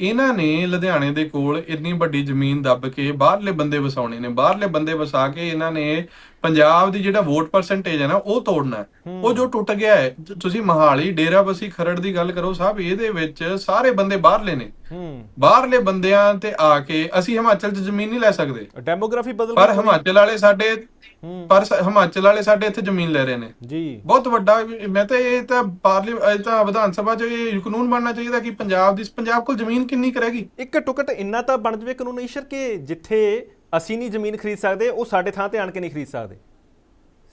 ਇਹਨਾਂ ਨੇ ਲੁਧਿਆਣੇ ਦੇ ਕੋਲ ਇੰਨੀ ਵੱਡੀ ਜ਼ਮੀਨ ਦੱਬ ਕੇ ਬਾਹਰਲੇ ਬੰਦੇ ਵਸਾਉਣੇ ਨੇ ਬਾਹਰਲੇ ਬੰਦੇ ਵਸਾ ਕੇ ਇਹਨਾਂ ਨੇ ਪੰਜਾਬ ਦੀ ਜਿਹੜਾ ਵੋਟ ਪਰਸੈਂਟੇਜ ਹੈ ਨਾ ਉਹ ਤੋੜਨਾ ਹੈ। ਉਹ ਜੋ ਟੁੱਟ ਗਿਆ ਹੈ ਤੁਸੀਂ ਮਹਾਲੀ ਡੇਰਾ ਬਸੀ ਖਰੜ ਦੀ ਗੱਲ ਕਰੋ ਸਾਹਿਬ ਇਹਦੇ ਵਿੱਚ ਸਾਰੇ ਬੰਦੇ ਬਾਹਰਲੇ ਨੇ। ਬਾਹਰਲੇ ਬੰਦਿਆਂ ਤੇ ਆ ਕੇ ਅਸੀਂ ਹਿਮਾਚਲ 'ਚ ਜ਼ਮੀਨ ਨਹੀਂ ਲੈ ਸਕਦੇ। ਡੈਮੋਗ੍ਰਾਫੀ ਬਦਲ ਪਰ। ਹਿਮਾਚਲ ਵਾਲੇ ਸਾਡੇ ਪਰ ਹਿਮਾਚਲ ਵਾਲੇ ਸਾਡੇ ਇੱਥੇ ਜ਼ਮੀਨ ਲੈ ਰਹੇ ਨੇ। ਜੀ। ਬਹੁਤ ਵੱਡਾ ਮੈਂ ਤਾਂ ਇਹ ਤਾਂ ਪਾਰਲੀ ਇਹ ਤਾਂ ਵਿਧਾਨ ਸਭਾ 'ਚ ਇਹ ਕਾਨੂੰਨ ਬਣਨਾ ਚਾਹੀਦਾ ਕਿ ਪੰਜਾਬ ਦੀ ਪੰਜਾਬ ਕੋਲ ਜ਼ਮੀਨ ਕਿੰਨੀ ਕੁ ਰਹਿ ਗਈ? ਇੱਕ ਟੁਕਟ ਇੰਨਾ ਤਾਂ ਬਣ ਜਵੇ ਕਾਨੂੰਨ ਈਸ਼ਰ ਕਿ ਜਿੱਥੇ ਅਸੀਂ ਨਹੀਂ ਜ਼ਮੀਨ ਖਰੀਦ ਸਕਦੇ ਉਹ ਸਾਡੇ ਥਾਂ ਤੇ ਆਣ ਕੇ ਨਹੀਂ ਖਰੀਦ ਸਕਦੇ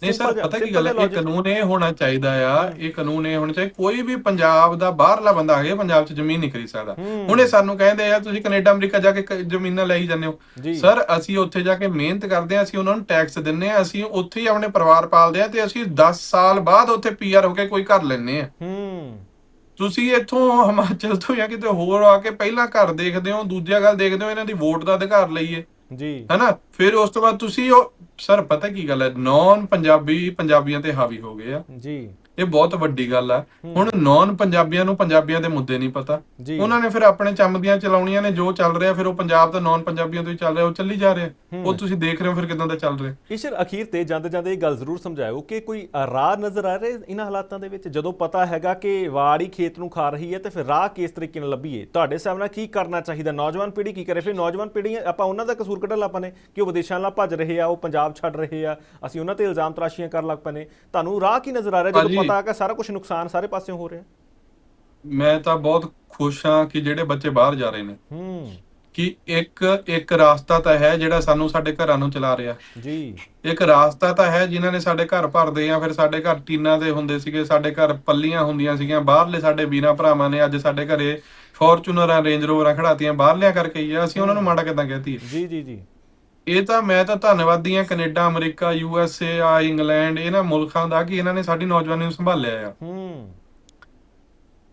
ਨਹੀਂ ਸਰ ਪਤਾ ਕੀ ਗੱਲ ਹੈ ਇਹ। ਕਾਨੂੰਨ ਇਹ ਹੋਣਾ ਚਾਹੀਦਾ ਆ ਇਹ ਕਾਨੂੰਨ ਇਹ ਹੋਣਾ ਚਾਹੀਦਾ ਕੋਈ ਵੀ ਪੰਜਾਬ ਦਾ ਬਾਹਰਲਾ ਬੰਦਾ ਆ ਗਿਆ ਪੰਜਾਬ 'ਚ ਜ਼ਮੀਨ ਨਹੀਂ ਖਰੀਦ ਸਕਦਾ। ਹੁਣ ਇਹ ਸਾਨੂੰ ਕਹਿੰਦੇ ਆ ਤੁਸੀਂ ਕੈਨੇਡਾ ਅਮਰੀਕਾ ਜਾ ਕੇ ਜ਼ਮੀਨਾਂ ਲਈ ਜਾਂਦੇ ਹੋ। ਸਰ ਅਸੀਂ ਉੱਥੇ ਜਾ ਕੇ ਮਿਹਨਤ ਕਰਦੇ ਆ ਅਸੀਂ ਉਹਨਾਂ ਨੂੰ ਟੈਕਸ ਦਿੰਨੇ ਆ ਅਸੀਂ ਉੱਥੇ ਹੀ ਆਪਣੇ ਪਰਿਵਾਰ ਪਾਲਦੇ ਆ ਤੇ ਅਸੀਂ 10 ਸਾਲ ਬਾਅਦ ਉੱਥੇ ਪੀਆਰ ਹੋ ਕੇ ਕੋਈ ਘਰ ਲੈਨੇ ਆ ਤੁਸੀਂ ਇੱਥੋਂ ਹਿਮਾਚਲ ਤੋਂ ਜਾਂ ਕਿਤੇ ਹੋਰ ਆ ਕੇ ਪਹਿਲਾਂ ਘਰ ਦੇਖਦੇ ਹੋ ਦੂਜਾ ਗੱਲ ਦੇਖਦੇ ਹੋ ਇਹਨਾਂ ਦੀ ਵੋਟ ਦਾ ਅਧਿਕਾਰ ਲਈਏ ਜੀ। ਹੈਨਾ? ਫਿਰ ਉਸ ਤੋਂ ਬਾਅਦ ਤੁਸੀਂ ਉਹ ਸਰ ਪਤਾ ਕੀ ਗੱਲ ਹੈ? ਨੌਨ ਪੰਜਾਬੀ ਪੰਜਾਬੀਆਂ ਤੇ ਹਾਵੀ ਹੋ ਗਏ ਆ। ਜੀ। ਇਹ ਬਹੁਤ ਵੱਡੀ ਗੱਲ ਆ। ਹੁਣ ਨੌਨ ਪੰਜਾਬੀਆਂ ਨੂੰ ਪੰਜਾਬੀਆਂ ਦੇ ਮੁੱਦੇ ਨਹੀਂ ਪਤਾ। ਉਹਨਾਂ ਨੇ ਫਿਰ ਆਪਣੇ ਚੰਮਦੀਆਂ ਚਲਾਉਣੀਆਂ ਨੇ ਜੋ ਚੱਲ ਰਿਹਾ ਫਿਰ ਉਹ ਪੰਜਾਬ ਦਾ ਨੌਨ ਪੰਜਾਬੀਆਂ ਤੋਂ ਹੀ ਚੱਲ ਰਿਹਾ ਉਹ ਚੱਲੀ ਜਾ ਰਿਹਾ। ਉਹ ਤੁਸੀਂ ਦੇਖ ਰਹੇ ਹੋ ਫਿਰ ਕਿਦਾਂ ਦਾ ਚੱਲ ਰਿਹਾ। ਈਸ਼ਰ ਅਖੀਰ ਤੇ ਜਾਂਦੇ ਜਾਂਦੇ ਇਹ ਗੱਲ ਜ਼ਰੂਰ ਸਮਝਾਇਓ ਕਿ ਕੋਈ ਰਾਹ ਨਜ਼ਰ ਆ ਰਿਹਾ ਇਹਨਾਂ ਹਾਲਾਤਾਂ ਦੇ ਵਿੱਚ? ਜਦੋਂ ਪਤਾ ਹੈਗਾ ਕਿ ਵਾੜੀ ਖੇਤ ਨੂੰ ਖਾ ਰਹੀ ਹੈ ਤੇ ਫਿਰ ਰਾਹ ਕਿਸ ਤਰੀਕੇ ਨਾਲ ਲੱਭੀਏ? ਤੁਹਾਡੇ ਨਾਲ ਕੀ ਕਰਨਾ ਚਾਹੀਦਾ? ਨੌਜਵਾਨ ਪੀੜ੍ਹੀ ਕੀ ਕਰੇ? ਫਿਰ ਨੌਜਵਾਨ ਪੀੜ੍ਹੀ ਆਪਾਂ ਉਹਨਾਂ ਦਾ ਕਸੂਰ ਕੱਢਣ ਲੱਗ ਪਏ ਨੇ ਕਿ ਉਹ ਵਿਦੇਸ਼ਾਂ ਨਾਲ ਭੱਜ ਰਹੇ ਆ ਉਹ ਪੰਜਾਬ ਛੱਡ ਰਹੇ ਆ ਅਸੀਂ ਉਹਨਾਂ ਤੇ ਇਲਜ਼ਾਮ ਤਰਾਸ਼ੀਆਂ ਕਰਨ ਲੱਗ ਪਏ ਨੇ। ਤੁਹਾਨੂੰ ਰਾਹ ਕੀ ਨਜ਼ਰ ਆ ਰਿਹਾ ਜਦੋਂ ਪਤਾ ਹੈ ਕਿ ਸਾਰਾ ਕੁਝ ਨੁਕਸਾਨ ਸਾਰੇ ਪਾਸਿਓਂ ਹੋ ਰਿਹਾ। ਮੈਂ ਤਾਂ ਬਹੁਤ ਖੁਸ਼ ਹਾਂ ਕਿ ਜਿਹੜੇ ਬੱਚੇ ਬਾਹਰ ਜਾ ਰਹੇ ਨੇ। ਹੂੰ। ਕਿ ਇੱਕ ਇੱਕ ਰਾਸਤਾ ਤਾਂ ਹੈ ਜਿਹੜਾ ਸਾਨੂੰ ਸਾਡੇ ਘਰਾਂ ਨੂੰ ਚਲਾ ਰਿਹਾ। ਜੀ। ਇੱਕ ਰਾਸਤਾ ਤਾਂ ਹੈ ਜਿਨ੍ਹਾਂ ਨੇ ਸਾਡੇ ਘਰ ਭਰਦੇ ਆ ਫਿਰ ਸਾਡੇ ਘਰ ਟੀਨਾ ਦੇ ਹੁੰਦੇ ਸੀਗੇ ਸਾਡੇ ਘਰ ਪੱਲੀਆਂ ਹੁੰਦੀਆਂ ਸੀਗੀਆਂ ਬਾਹਰਲੇ ਸਾਡੇ ਵੀਰਾਂ ਭਰਾਵਾਂ ਨੇ ਅੱਜ ਸਾਡੇ ਘਰੇ ਫੋਰਚੂਨਰਾਂ ਰੇਂਜ ਰੋਵਰਾਂ ਖੜਾਤੀਆਂ ਬਾਹਰਲਿਆਂ ਕਰਕੇ ਹੀ ਆ। ਅਸੀਂ ਉਹਨਾਂ ਨੂੰ ਮਾੜਾ ਕਿਦਾਂ ਕਹਤੀ ਜੀ ਜੀ ਜੀ। ਇਹ ਤਾਂ ਮੈਂ ਤਾਂ ਧੰਨਵਾਦੀ ਆ Canada America U S A ਆ ਇੰਗਲੈਂਡ ਇਹਨਾਂ ਮੁਲਕਾਂ ਦਾ ਕਿ ਇਹਨਾਂ ਨੇ ਸਾਡੀ ਨੌਜਵਾਨੀ ਨੂੰ ਸੰਭਾਲਿਆ ਆ। ਹੂੰ।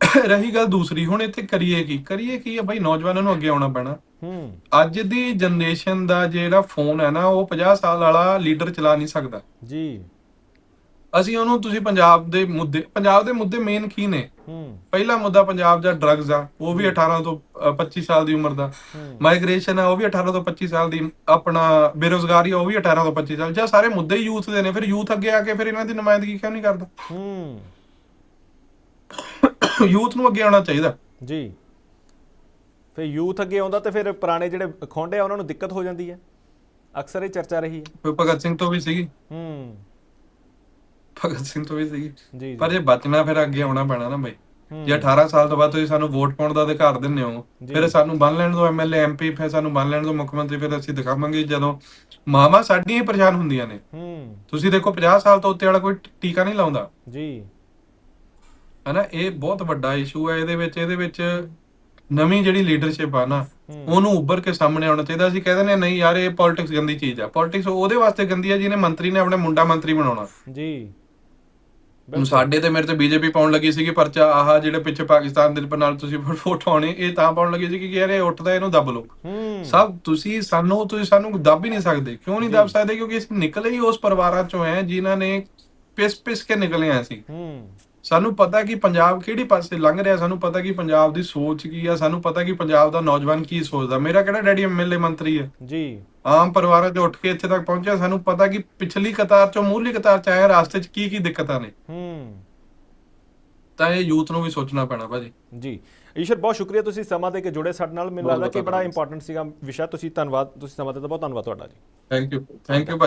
<coughs> ਰਹੀ ਗੱਲ ਦੂਸਰੀ ਹੁਣ ਇੱਥੇ ਕਰੀਏ ਕੀ? ਕਰੀਏ ਕੀ ਆ ਬਈ? ਨੌਜਵਾਨਾਂ ਨੂੰ ਅੱਗੇ ਆਉਣਾ ਪੈਣਾ। ਹੂੰ। ਅੱਜ ਦੀ ਜਨਰੇਸ਼ਨ ਦਾ ਜਿਹੜਾ ਫੋਨ ਹੈ ਨਾ ਉਹ 50 ਸਾਲ ਵਾਲਾ ਲੀਡਰ ਚਲਾ ਨਹੀਂ ਸਕਦਾ। ਜੀ। ਅਸੀਂ ਉਹਨੂੰ ਤੁਸੀਂ ਪੰਜਾਬ ਦੇ ਮੁੱਦੇ ਪੰਜਾਬ ਦੇ ਮੁੱਦੇ ਮੇਨ ਕੀ ਨੇ? ਪਹਿਲਾ ਮੁੱਦਾ ਪੰਜਾਬ ਦਾ ਡਰੱਗਸ ਆ ਉਹ ਵੀ 18 ਤੋਂ ਅ, 25 ਸਾਲ ਦੀ ਉਮਰ ਦਾ। ਮਾਈਗ੍ਰੇਸ਼ਨ ਆ ਉਹ ਵੀ 18 ਤੋਂ 25 ਸਾਲ ਦੀ ਆਪਣਾ ਬੇਰੋਜ਼ਗਾਰੀ ਆ ਉਹ ਵੀ 18 ਤੋਂ 25 ਸਾਲ। ਜਾਂ ਸਾਰੇ ਮੁੱਦੇ ਯੂਥ ਦੇ ਨੇ ਫਿਰ ਯੂਥ ਅੱਗੇ ਆ ਕੇ ਫਿਰ ਇਹਨਾਂ ਦੀ ਨੁਮਾਇੰਦਗੀ ਕਿਉਂ ਨਹੀਂ ਕਰਦਾ? ਹੂੰ। <coughs> ਯੂਥ ਨੂੰ ਅੱਗੇ ਆਉਣਾ ਚਾਹੀਦਾ। ਜੀ। ਫਿਰ ਯੂਥ ਅੱਗੇ ਆਉਂਦਾ ਤੇ ਫਿਰ ਪੁਰਾਣੇ ਜਿਹੜੇ ਖੋਂਡੇ ਆ ਉਹਨਾਂ ਨੂੰ ਦਿੱਕਤ ਹੋ ਜਾਂਦੀ ਹੈ। ਅਕਸਰ ਇਹ ਚਰਚਾ ਰਹੀ ਹੈ। ਭਗਤ ਸਿੰਘ ਤੋਂ ਵੀ ਸੀਗੀ। ਹੂੰ। ਭਗਤ ਸਿੰਘ ਤੋਂ ਵੀ ਸੀਗੀ। ਪਰ ਜੇ ਬਚਣਾ ਫਿਰ ਅੱਗੇ ਆਉਣਾ ਪੈਣਾ ਨਾ ਬਈ। ਜੇ 18 ਸਾਲ ਤੋਂ ਬਾਅਦ ਤੁਸੀਂ ਸਾਨੂੰ ਵੋਟ ਪਾਉਣ ਦਾ ਅਧਿਕਾਰ ਦਿੰਦੇ ਹੋ। ਫਿਰ ਸਾਨੂੰ ਬੰਨ ਲੈਣ ਦਿਓ ਐਮਐਲਏ ਐਮਪੀ ਫਿਰ ਸਾਨੂੰ ਬੰਨ ਲੈਣ ਦਿਓ ਮੁੱਖ ਮੰਤਰੀ ਫਿਰ ਅਸੀਂ ਦਿਖਾਵਾਂਗੇ ਜਦੋਂ ਮਾਵਾਂ ਸਾਡੀਆਂ ਹੀ ਪਰੇਸ਼ਾਨ ਹੁੰਦੀਆਂ ਨੇ। ਤੁਸੀਂ ਦੇਖੋ 50 ਸਾਲ ਤੋਂ ਉੱਤੇ ਵਾਲਾ ਕੋਈ ਟੀਕਾ ਨਹੀਂ ਲਾਉਂਦਾ। ਜੀ। ਹਨਾ ਇਹ ਬਹੁਤ ਵੱਡਾ ਇਸ਼ੂ ਹੈ ਇਹਦੇ ਵਿੱਚ ਇਹਦੇ ਵਿੱਚ ਨਵੀਂ ਜਿਹੜੀ ਲੀਡਰਸ਼ਿਪ ਆ ਨਾ। ਉਹਨੂੰ ਉੱਭਰ ਕੇ ਸਾਹਮਣੇ ਆਉਣਾ ਚਾਹੀਦਾ। ਅਸੀਂ ਕਹਿੰਦੇ ਨੇ ਨਹੀਂ ਯਾਰ ਇਹ ਪੋਲਿਟਿਕਸ ਗੰਦੀ ਚੀਜ਼ ਆ। ਪੋਲਿਟਿਕਸ ਉਹਦੇ ਵਾਸਤੇ ਗੰਦੀ ਆ ਜਿਹਨੇ ਮੰਤਰੀ ਨੇ ਆਪਣੇ ਮੁੰਡਾ ਮੰਤਰੀ ਬਣਾਉਣਾ। ਜੀ। ਹੁਣ ਸਾਡੇ ਤੇ ਮੇਰੇ ਤੇ ਬੀਜੇਪੀ ਪਾਉਣ ਲੱਗੀ ਸੀਗੀ ਪਰਚਾ ਆਹ ਜਿਹੜੇ ਪਿੱਛੇ ਪਾਕਿਸਤਾਨ ਦੇ ਨਾਲ ਤੁਸੀਂ ਫੋਟੋ ਆਉਣੇ ਇਹ ਤਾਂ ਪਾਉਣ ਲੱਗੀ ਸੀ ਕਿ ਯਾਰ ਇਹ ਉੱਠਦਾ ਇਹਨੂੰ ਦੱਬ ਲਓ। ਸਭ ਤੁਸੀਂ ਸਾਨੂੰ ਤੁਸੀਂ ਸਾਨੂੰ ਦੱਬ ਹੀ ਨਹੀਂ ਸਕਦੇ। ਕਿਉਂ ਨਹੀਂ ਦੱਬ ਸਕਦੇ? ਕਿਉਂਕਿ ਅਸੀਂ ਨਿਕਲੇ ਹੀ ਉਸ ਪਰਿਵਾਰਾਂ ਚੋਂ ਹੈ ਜਿਨ੍ਹਾਂ ਨੇ ਪਿਸ ਪਿਸ ਕੇ ਨਿਕਲੇ ਆ ਹੂੰ। ਸਾਨੂੰ ਪਤਾ ਕਿ ਪੰਜਾਬ ਕਿਹੜੀ ਪਾਸੇ ਲੰਘ ਰਿਹਾ ਸਾਨੂੰ ਪਤਾ ਕਿ ਪੰਜਾਬ ਦੀ ਸੋਚ ਕੀ ਆ ਸਾਨੂੰ ਪਤਾ ਕਿ ਪੰਜਾਬ ਦਾ ਨੌਜਵਾਨ ਕੀ ਸੋਚਦਾ। ਮੇਰਾ ਕਿਹੜਾ ਡੈਡੀ ਐਮਐਲਏ ਮੰਤਰੀ ਹੈ? ਜੀ। ਆਮ ਪਰਿਵਾਰਾਂ 'ਚ ਉੱਠ ਕੇ ਇੱਥੇ ਤੱਕ ਪਹੁੰਚਿਆ ਸਾਨੂੰ ਪਤਾ ਕਿ ਪਿਛਲੀ ਕਤਾਰ 'ਚੋਂ ਮੂਹਰਲੀ ਕਤਾਰ 'ਚ ਆਇਆ ਰਾਸਤੇ 'ਚ ਕੀ ਕੀ ਦਿੱਕਤਾਂ ਨੇ। ਹੂੰ। ਤਾਂ ਇਹ ਯੂਥ ਨੂੰ ਵੀ ਸੋਚਣਾ ਪੈਣਾ ਭਾਜੀ। ਜੀ। ਈਸ਼ਰ ਬਹੁਤ ਸ਼ੁਕਰੀਆ ਤੁਸੀਂ ਸਮਾਂ ਦੇ ਕੇ ਜੁੜੇ ਸਾਡੇ ਨਾਲ। ਮੈਨੂੰ ਲੱਗਦਾ ਕਿ ਬੜਾ। ਇੰਪੋਰਟੈਂਟ ਸੀਗਾ ਵਿਸ਼ਾ। ਤੁਸੀਂ ਧੰਨਵਾਦ ਤੁਸੀਂ ਸਮਾਂ ਦਿੱਤਾ ਬਹੁਤ ਧੰਨਵਾਦ ਤੁਹਾਡਾ ਜੀ। ਥੈਂਕ ਯੂ ਥੈਂਕ ਯੂ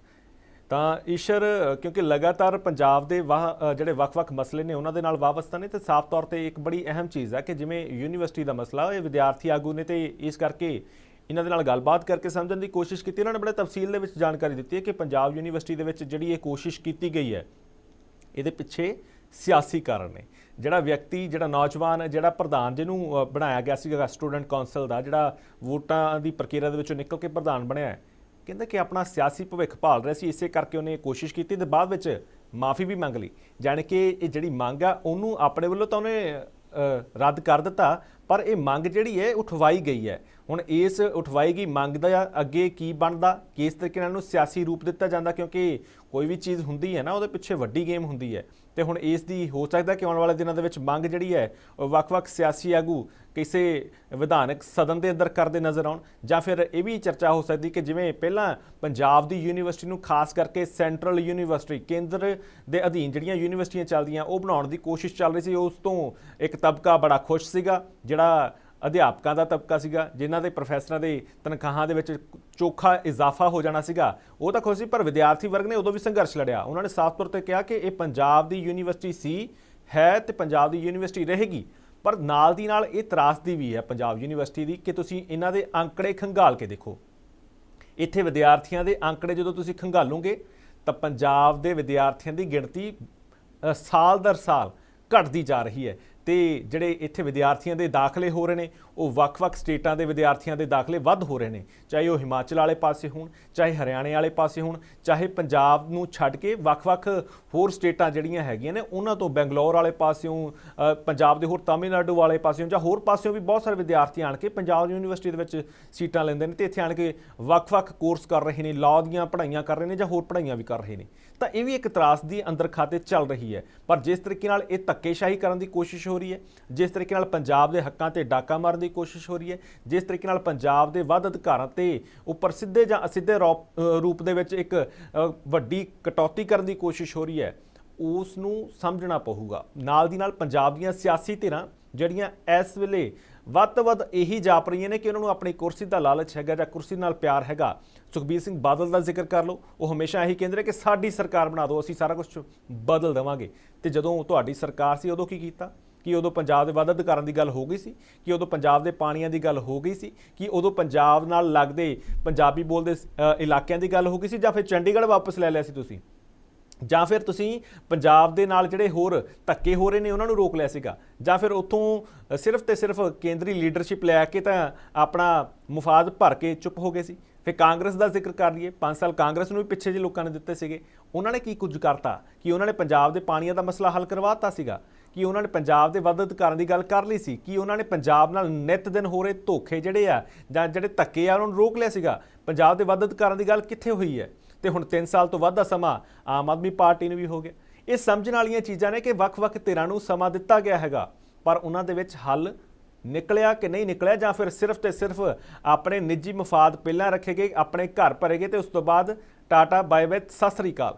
ਤਾਂ ਈਸ਼ਰ ਕਿਉਂਕਿ ਲਗਾਤਾਰ ਪੰਜਾਬ ਦੇ ਵਾਹ ਜਿਹੜੇ ਵੱਖ-ਵੱਖ ਮਸਲੇ ਨੇ ਉਹਨਾਂ ਦੇ ਨਾਲ ਵਾਬਸਤਾ ਨੇ ਤੇ ਸਾਫ਼ ਤੌਰ ਤੇ ਇੱਕ ਬੜੀ ਅਹਿਮ ਚੀਜ਼ ਹੈ ਕਿ ਜਿਵੇਂ ਯੂਨੀਵਰਸਿਟੀ ਦਾ ਮਸਲਾ ਇਹ ਵਿਦਿਆਰਥੀ ਆਗੂ ਨੇ ਤੇ ਇਸ ਕਰਕੇ ਇਹਨਾਂ ਦੇ ਨਾਲ ਗੱਲਬਾਤ ਕਰਕੇ ਸਮਝਣ ਦੀ ਕੋਸ਼ਿਸ਼ ਕੀਤੀ। ਉਹਨਾਂ ਨੇ ਬੜੇ ਤਫਸੀਲ ਦੇ ਵਿੱਚ ਜਾਣਕਾਰੀ ਦਿੱਤੀ ਹੈ ਕਿ ਪੰਜਾਬ ਯੂਨੀਵਰਸਿਟੀ ਦੇ ਵਿੱਚ ਜਿਹੜੀ ਇਹ ਕੋਸ਼ਿਸ਼ ਕੀਤੀ ਗਈ ਹੈ, ਇਹਦੇ ਪਿੱਛੇ ਸਿਆਸੀ ਕਾਰਨ ਨੇ। ਜਿਹੜਾ ਵਿਅਕਤੀ, ਜਿਹੜਾ ਨੌਜਵਾਨ, ਜਿਹੜਾ ਪ੍ਰਧਾਨ ਜਿਹਨੂੰ ਬਣਾਇਆ ਗਿਆ ਸੀਗਾ ਸਟੂਡੈਂਟ ਕੌਂਸਲ ਦਾ, ਜਿਹੜਾ ਵੋਟਾਂ ਦੀ ਪ੍ਰਕਿਰਿਆ ਦੇ ਵਿੱਚੋਂ ਨਿਕਲ ਕੇ ਪ੍ਰਧਾਨ ਬਣਿਆ ਕਹਿੰਦਾ ਕਿ ਆਪਣਾ ਸਿਆਸੀ ਭਵਿੱਖ ਭਾਲ ਰਿਹਾ ਸੀ, ਇਸੇ ਕਰਕੇ ਉਹਨੇ ਇਹ ਕੋਸ਼ਿਸ਼ ਕੀਤੀ ਤੇ ਬਾਅਦ ਵਿੱਚ ਮਾਫੀ ਵੀ ਮੰਗ ਲਈ। ਜਾਣੀ ਕਿ ਇਹ ਜਿਹੜੀ ਮੰਗ ਆ, ਉਹਨੂੰ ਆਪਣੇ ਵੱਲੋਂ ਤਾਂ ਉਹਨੇ ਰੱਦ ਕਰ ਦਿੱਤਾ, ਪਰ ਇਹ ਮੰਗ ਜਿਹੜੀ ਹੈ ਉਠਵਾਈ ਗਈ ਹੈ। ਹੁਣ ਇਸ ਉਠਵਾਈ ਗਈ ਮੰਗ ਦਾ ਅੱਗੇ ਕੀ ਬਣਦਾ, ਕਿਸ ਤਰੀਕੇ ਨਾਲ ਉਹਨੂੰ ਸਿਆਸੀ ਰੂਪ ਦਿੱਤਾ ਜਾਂਦਾ, ਕਿਉਂਕਿ ਕੋਈ ਵੀ ਚੀਜ਼ ਹੁੰਦੀ ਹੈ ਨਾ, ਉਹਦੇ ਪਿੱਛੇ ਵੱਡੀ ਗੇਮ ਹੁੰਦੀ ਹੈ। ਤੇ ਹੁਣ ਇਸ ਦੀ ਹੋ ਸਕਦਾ ਕਿ ਆਉਣ ਵਾਲੇ ਦਿਨਾਂ ਦੇ ਵਿੱਚ ਮੰਗ ਜਿਹੜੀ ਹੈ, ਉਹ ਵੱਖ-ਵੱਖ ਸਿਆਸੀ ਆਗੂ ਕਿਸੇ ਵਿਧਾਨਕ ਸਦਨ ਦੇ ਅੰਦਰ ਕਰਦੇ ਨਜ਼ਰ ਆਉਣ, ਜਾਂ ਫਿਰ ਇਹ ਵੀ ਚਰਚਾ ਹੋ ਸਕਦੀ ਕਿ ਜਿਵੇਂ ਪਹਿਲਾਂ ਪੰਜਾਬ ਦੀ ਯੂਨੀਵਰਸਿਟੀ ਨੂੰ ਖਾਸ ਕਰਕੇ ਸੈਂਟਰਲ ਯੂਨੀਵਰਸਿਟੀ, ਕੇਂਦਰ ਦੇ ਅਧੀਨ ਜਿਹੜੀਆਂ ਯੂਨੀਵਰਸਿਟੀਆਂ ਚੱਲਦੀਆਂ, ਉਹ ਬਣਾਉਣ ਦੀ ਕੋਸ਼ਿਸ਼ ਚੱਲ ਰਹੀ ਸੀ, ਉਸ ਤੋਂ ਇੱਕ ਤਬਕਾ ਬੜਾ ਖੁਸ਼ ਸੀਗਾ, ਜਿਹੜਾ ਅਧਿਆਪਕਾਂ ਦਾ ਤਬਕਾ ਸੀਗਾ, ਜਿਨ੍ਹਾਂ ਦੇ ਪ੍ਰੋਫੈਸਰਾਂ ਦੇ ਤਨਖਾਹਾਂ ਦੇ ਵਿੱਚ ਚੋਖਾ ਇਜ਼ਾਫਾ ਹੋ ਜਾਣਾ ਸੀਗਾ, ਉਹ ਤਾਂ ਖੁਸ਼ ਸੀ, ਪਰ ਵਿਦਿਆਰਥੀ ਵਰਗ ਨੇ ਉਦੋਂ ਵੀ ਸੰਘਰਸ਼ ਲੜਿਆ। ਉਹਨਾਂ ਨੇ ਸਾਫ਼ ਤੌਰ ਤੇ ਕਿਹਾ ਕਿ ਇਹ ਪੰਜਾਬ ਦੀ ਯੂਨੀਵਰਸਿਟੀ ਸੀ, ਹੈ ਤੇ ਪੰਜਾਬ ਦੀ ਯੂਨੀਵਰਸਿਟੀ ਰਹੇਗੀ, ਪਰ ਨਾਲ ਦੀ ਨਾਲ ਇਹ ਤਰਾਸਦੀ ਵੀ ਹੈ ਪੰਜਾਬ ਯੂਨੀਵਰਸਿਟੀ ਦੀ ਕਿ ਤੁਸੀਂ ਇਹਨਾਂ ਦੇ ਅੰਕੜੇ ਖੰਗਾਲ ਕੇ ਦੇਖੋ। ਇੱਥੇ ਵਿਦਿਆਰਥੀਆਂ ਦੇ ਅੰਕੜੇ ਜਦੋਂ ਤੁਸੀਂ ਖੰਗਾਲੋਗੇ, ਤਾਂ ਪੰਜਾਬ ਦੇ ਵਿਦਿਆਰਥੀਆਂ ਦੀ ਗਿਣਤੀ ਸਾਲ ਦਰ ਸਾਲ ਘਟਦੀ ਜਾ ਰਹੀ ਹੈ। ਤੇ ਜਿਹੜੇ ਇੱਥੇ ਵਿਦਿਆਰਥੀਆਂ ਦੇ ਦਾਖਲੇ ਹੋ ਰਹੇ ਨੇ, ਉਹ ਵੱਖ-ਵੱਖ ਸਟੇਟਾਂ ਦੇ ਵਿਦਿਆਰਥੀਆਂ ਦੇ ਦਾਖਲੇ ਵੱਧ ਹੋ ਰਹੇ ਨੇ। ਚਾਹੇ ਉਹ ਹਿਮਾਚਲ ਵਾਲੇ ਪਾਸੇ ਹੋਣ, ਚਾਹੇ ਹਰਿਆਣੇ ਵਾਲੇ ਪਾਸੇ ਹੋਣ, ਚਾਹੇ ਪੰਜਾਬ ਨੂੰ ਛੱਡ ਕੇ ਵੱਖ-ਵੱਖ ਹੋਰ ਸਟੇਟਾਂ ਜਿਹੜੀਆਂ ਹੈਗੀਆਂ ਨੇ, ਉਹਨਾਂ ਤੋਂ ਬੈਂਗਲੌਰ ਵਾਲੇ ਪਾਸਿਓਂ ਪੰਜਾਬ ਦੇ ਹੋਰ ਤਾਮਿਲਨਾਡੂ ਵਾਲੇ ਪਾਸਿਓਂ ਜਾਂ ਹੋਰ ਪਾਸਿਓਂ ਵੀ ਬਹੁਤ ਸਾਰੇ ਵਿਦਿਆਰਥੀ ਆਣ ਕੇ ਪੰਜਾਬ ਯੂਨੀਵਰਸਿਟੀ ਦੇ ਵਿੱਚ ਸੀਟਾਂ ਲੈਂਦੇ ਨੇ ਤੇ ਇੱਥੇ ਆਣ ਕੇ ਵੱਖ-ਵੱਖ ਕੋਰਸ ਕਰ ਰਹੇ ਨੇ, ਲਾਅ ਦੀਆਂ ਪੜ੍ਹਾਈਆਂ ਕਰ ਰਹੇ ਨੇ ਜਾਂ ਹੋਰ ਪੜ੍ਹਾਈਆਂ ਵੀ ਕਰ ਰਹੇ ਨੇ। ਤਾਂ ਇਹ ਵੀ ਇੱਕ ਤਰਾਸ ਦੀ ਅੰਦਰ ਖਾਤੇ ਚੱਲ ਰਹੀ ਹੈ। ਪਰ ਜਿਸ ਤਰੀਕੇ ਨਾਲ ਇਹ ਧੱਕੇਸ਼ਾਹੀ ਕਰਨ ਦੀ ਕੋਸ਼ਿਸ਼ ਹੋ ਰਹੀ ਹੈ, ਜਿਸ ਤਰੀਕੇ ਨਾਲ ਪੰਜਾਬ ਦੇ ਹੱਕਾਂ ਤੇ ਡਾਕਾ ਮਾਰਨ ਦੀ ਕੋਸ਼ਿਸ਼ ਹੋ ਰਹੀ ਹੈ, ਜਿਸ ਤਰੀਕੇ ਨਾਲ ਪੰਜਾਬ ਦੇ ਵੱਧ ਅਧਿਕਾਰਾਂ ਤੇ ਉੱਪਰ ਸਿੱਧੇ ਜਾਂ ਅਸਿੱਧੇ ਰੌਪ- ਰੂਪ ਦੇ ਵਿੱਚ ਇੱਕ ਵੱਡੀ ਕਟੌਤੀ ਕਰਨ ਦੀ ਕੋਸ਼ਿਸ਼ ਹੋ ਰਹੀ ਹੈ ਉਸ ਨੂੰ ਸਮਝਣਾ ਪਊਗਾ। ਨਾਲ ਦੀ ਨਾਲ ਪੰਜਾਬ ਦੀਆਂ ਸਿਆਸੀ ਧਿਰਾਂ ਜਿਹੜੀਆਂ ਇਸ ਵੇਲੇ ਵੱਧ ਤੋਂ ਵੱਧ ਇਹੀ ਜਾਪ ਰਹੀਆਂ ਨੇ ਕਿ ਉਹਨਾਂ ਨੂੰ ਆਪਣੀ ਕੁਰਸੀ ਦਾ ਲਾਲਚ ਹੈਗਾ ਜਾਂ ਕੁਰਸੀ ਨਾਲ ਪਿਆਰ ਹੈਗਾ, ਸੁਖਬੀਰ ਸਿੰਘ ਬਾਦਲ ਦਾ ਜ਼ਿਕਰ ਕਰ ਲਓ। ਉਹ ਹਮੇਸ਼ਾ ਇਹੀ ਕਹਿੰਦੇ ਨੇ ਕਿ ਸਾਡੀ ਸਰਕਾਰ ਬਣਾ ਦਿਓ, ਅਸੀਂ ਸਾਰਾ ਕੁਝ ਬਦਲ ਦੇਵਾਂਗੇ। ਤੇ ਜਦੋਂ ਤੁਹਾਡੀ ਸਰਕਾਰ ਸੀ ਉਦੋਂ ਕੀ ਕੀਤਾ? ਕਿ ਉਦੋਂ ਪੰਜਾਬ ਦੇ ਵੱਧ ਅਧਿਕਾਰਾਂ ਦੀ ਗੱਲ ਹੋ ਗਈ ਸੀ, ਕਿ ਉਦੋਂ ਪੰਜਾਬ ਦੇ ਪਾਣੀਆਂ ਦੀ ਗੱਲ ਹੋ ਗਈ ਸੀ, ਕਿ ਉਦੋਂ ਪੰਜਾਬ ਨਾਲ ਲੱਗਦੇ ਪੰਜਾਬੀ ਬੋਲਦੇ ਇਲਾਕਿਆਂ ਦੀ ਗੱਲ ਹੋ ਗਈ ਸੀ ਜਾਂ ਫਿਰ ਚੰਡੀਗੜ੍ਹ ਵਾਪਸ ਲੈ ਲਿਆ ਸੀ ਤੁਸੀਂ? ਜਾਂ ਫਿਰ ਤੁਸੀਂ ਪੰਜਾਬ ਦੇ ਨਾਲ ਜਿਹੜੇ ਹੋਰ ਧੱਕੇ ਹੋ ਰਹੇ ਨੇ ਉਹਨਾਂ ਨੂੰ ਰੋਕ ਲਿਆ ਸੀਗਾ? ਜਾਂ ਫਿਰ ਉੱਥੋਂ ਸਿਰਫ ਤੇ ਸਿਰਫ ਕੇਂਦਰੀ ਲੀਡਰਸ਼ਿਪ ਲੈ ਕੇ ਤਾਂ ਆਪਣਾ ਮੁਫਾਦ ਭਰ ਕੇ ਚੁੱਪ ਹੋ ਗਏ ਸੀ? ਫਿਰ ਕਾਂਗਰਸ ਦਾ ਜ਼ਿਕਰ ਕਰ ਲਈਏ 5 ਸਾਲ ਕਾਂਗਰਸ ਨੂੰ ਵੀ ਪਿੱਛੇ ਜੇ ਲੋਕਾਂ ਨੇ ਦਿੱਤੇ ਸੀਗੇ। ਉਹਨਾਂ ਨੇ ਕੀ ਕੁਝ ਕਰਤਾ? ਕਿ ਉਹਨਾਂ ਨੇ ਪੰਜਾਬ ਦੇ ਪਾਣੀਆਂ ਦਾ ਮਸਲਾ ਹੱਲ ਕਰਵਾਤਾ ਸੀਗਾ? ਕਿ ਉਹਨਾਂ ਨੇ ਪੰਜਾਬ ਦੇ ਵੱਧ ਅਧਿਕਾਰਾਂ ਦੀ ਗੱਲ ਕਰ ਲਈ ਸੀ? ਕਿ ਉਹਨਾਂ ਨੇ ਪੰਜਾਬ ਨਾਲ ਨਿਤ ਦਿਨ ਹੋ ਰਹੇ ਧੋਖੇ ਜਿਹੜੇ ਆ ਜਾਂ ਜਿਹੜੇ ਧੱਕੇ ਆ, ਉਹਨਾਂ ਨੂੰ ਰੋਕ ਲਿਆ ਸੀਗਾ? ਪੰਜਾਬ ਦੇ ਵੱਧ ਅਧਿਕਾਰਾਂ ਦੀ ਗੱਲ ਕਿੱਥੇ ਹੋਈ ਹੈ? ਤੇ ਹੁਣ 3 ਸਾਲ ਤੋਂ ਵੱਧ ਦਾ ਸਮਾਂ ਆਮ ਆਦਮੀ ਪਾਰਟੀ ਨੂੰ ਵੀ ਹੋ ਗਿਆ। ਇਹ ਸਮਝਣ ਵਾਲੀਆਂ ਚੀਜ਼ਾਂ ਨੇ ਕਿ ਵੱਖ-ਵੱਖ ਧਿਰਾਂ ਨੂੰ ਸਮਾਂ ਦਿੱਤਾ ਗਿਆ ਹੈਗਾ, ਪਰ ਉਹਨਾਂ ਦੇ ਵਿੱਚ ਹੱਲ ਨਿਕਲਿਆ ਕਿ ਨਹੀਂ ਨਿਕਲਿਆ ਜਾਂ ਫਿਰ ਸਿਰਫ ਤੇ ਸਿਰਫ ਆਪਣੇ ਨਿੱਜੀ ਮਫਾਦ ਪਹਿਲਾਂ ਰੱਖੇ ਗਏ, ਆਪਣੇ ਘਰ ਭਰੇ ਗਏ ਤੇ ਉਸ ਤੋਂ ਬਾਅਦ tata bye bye Sat Sri ਅਕਾਲ।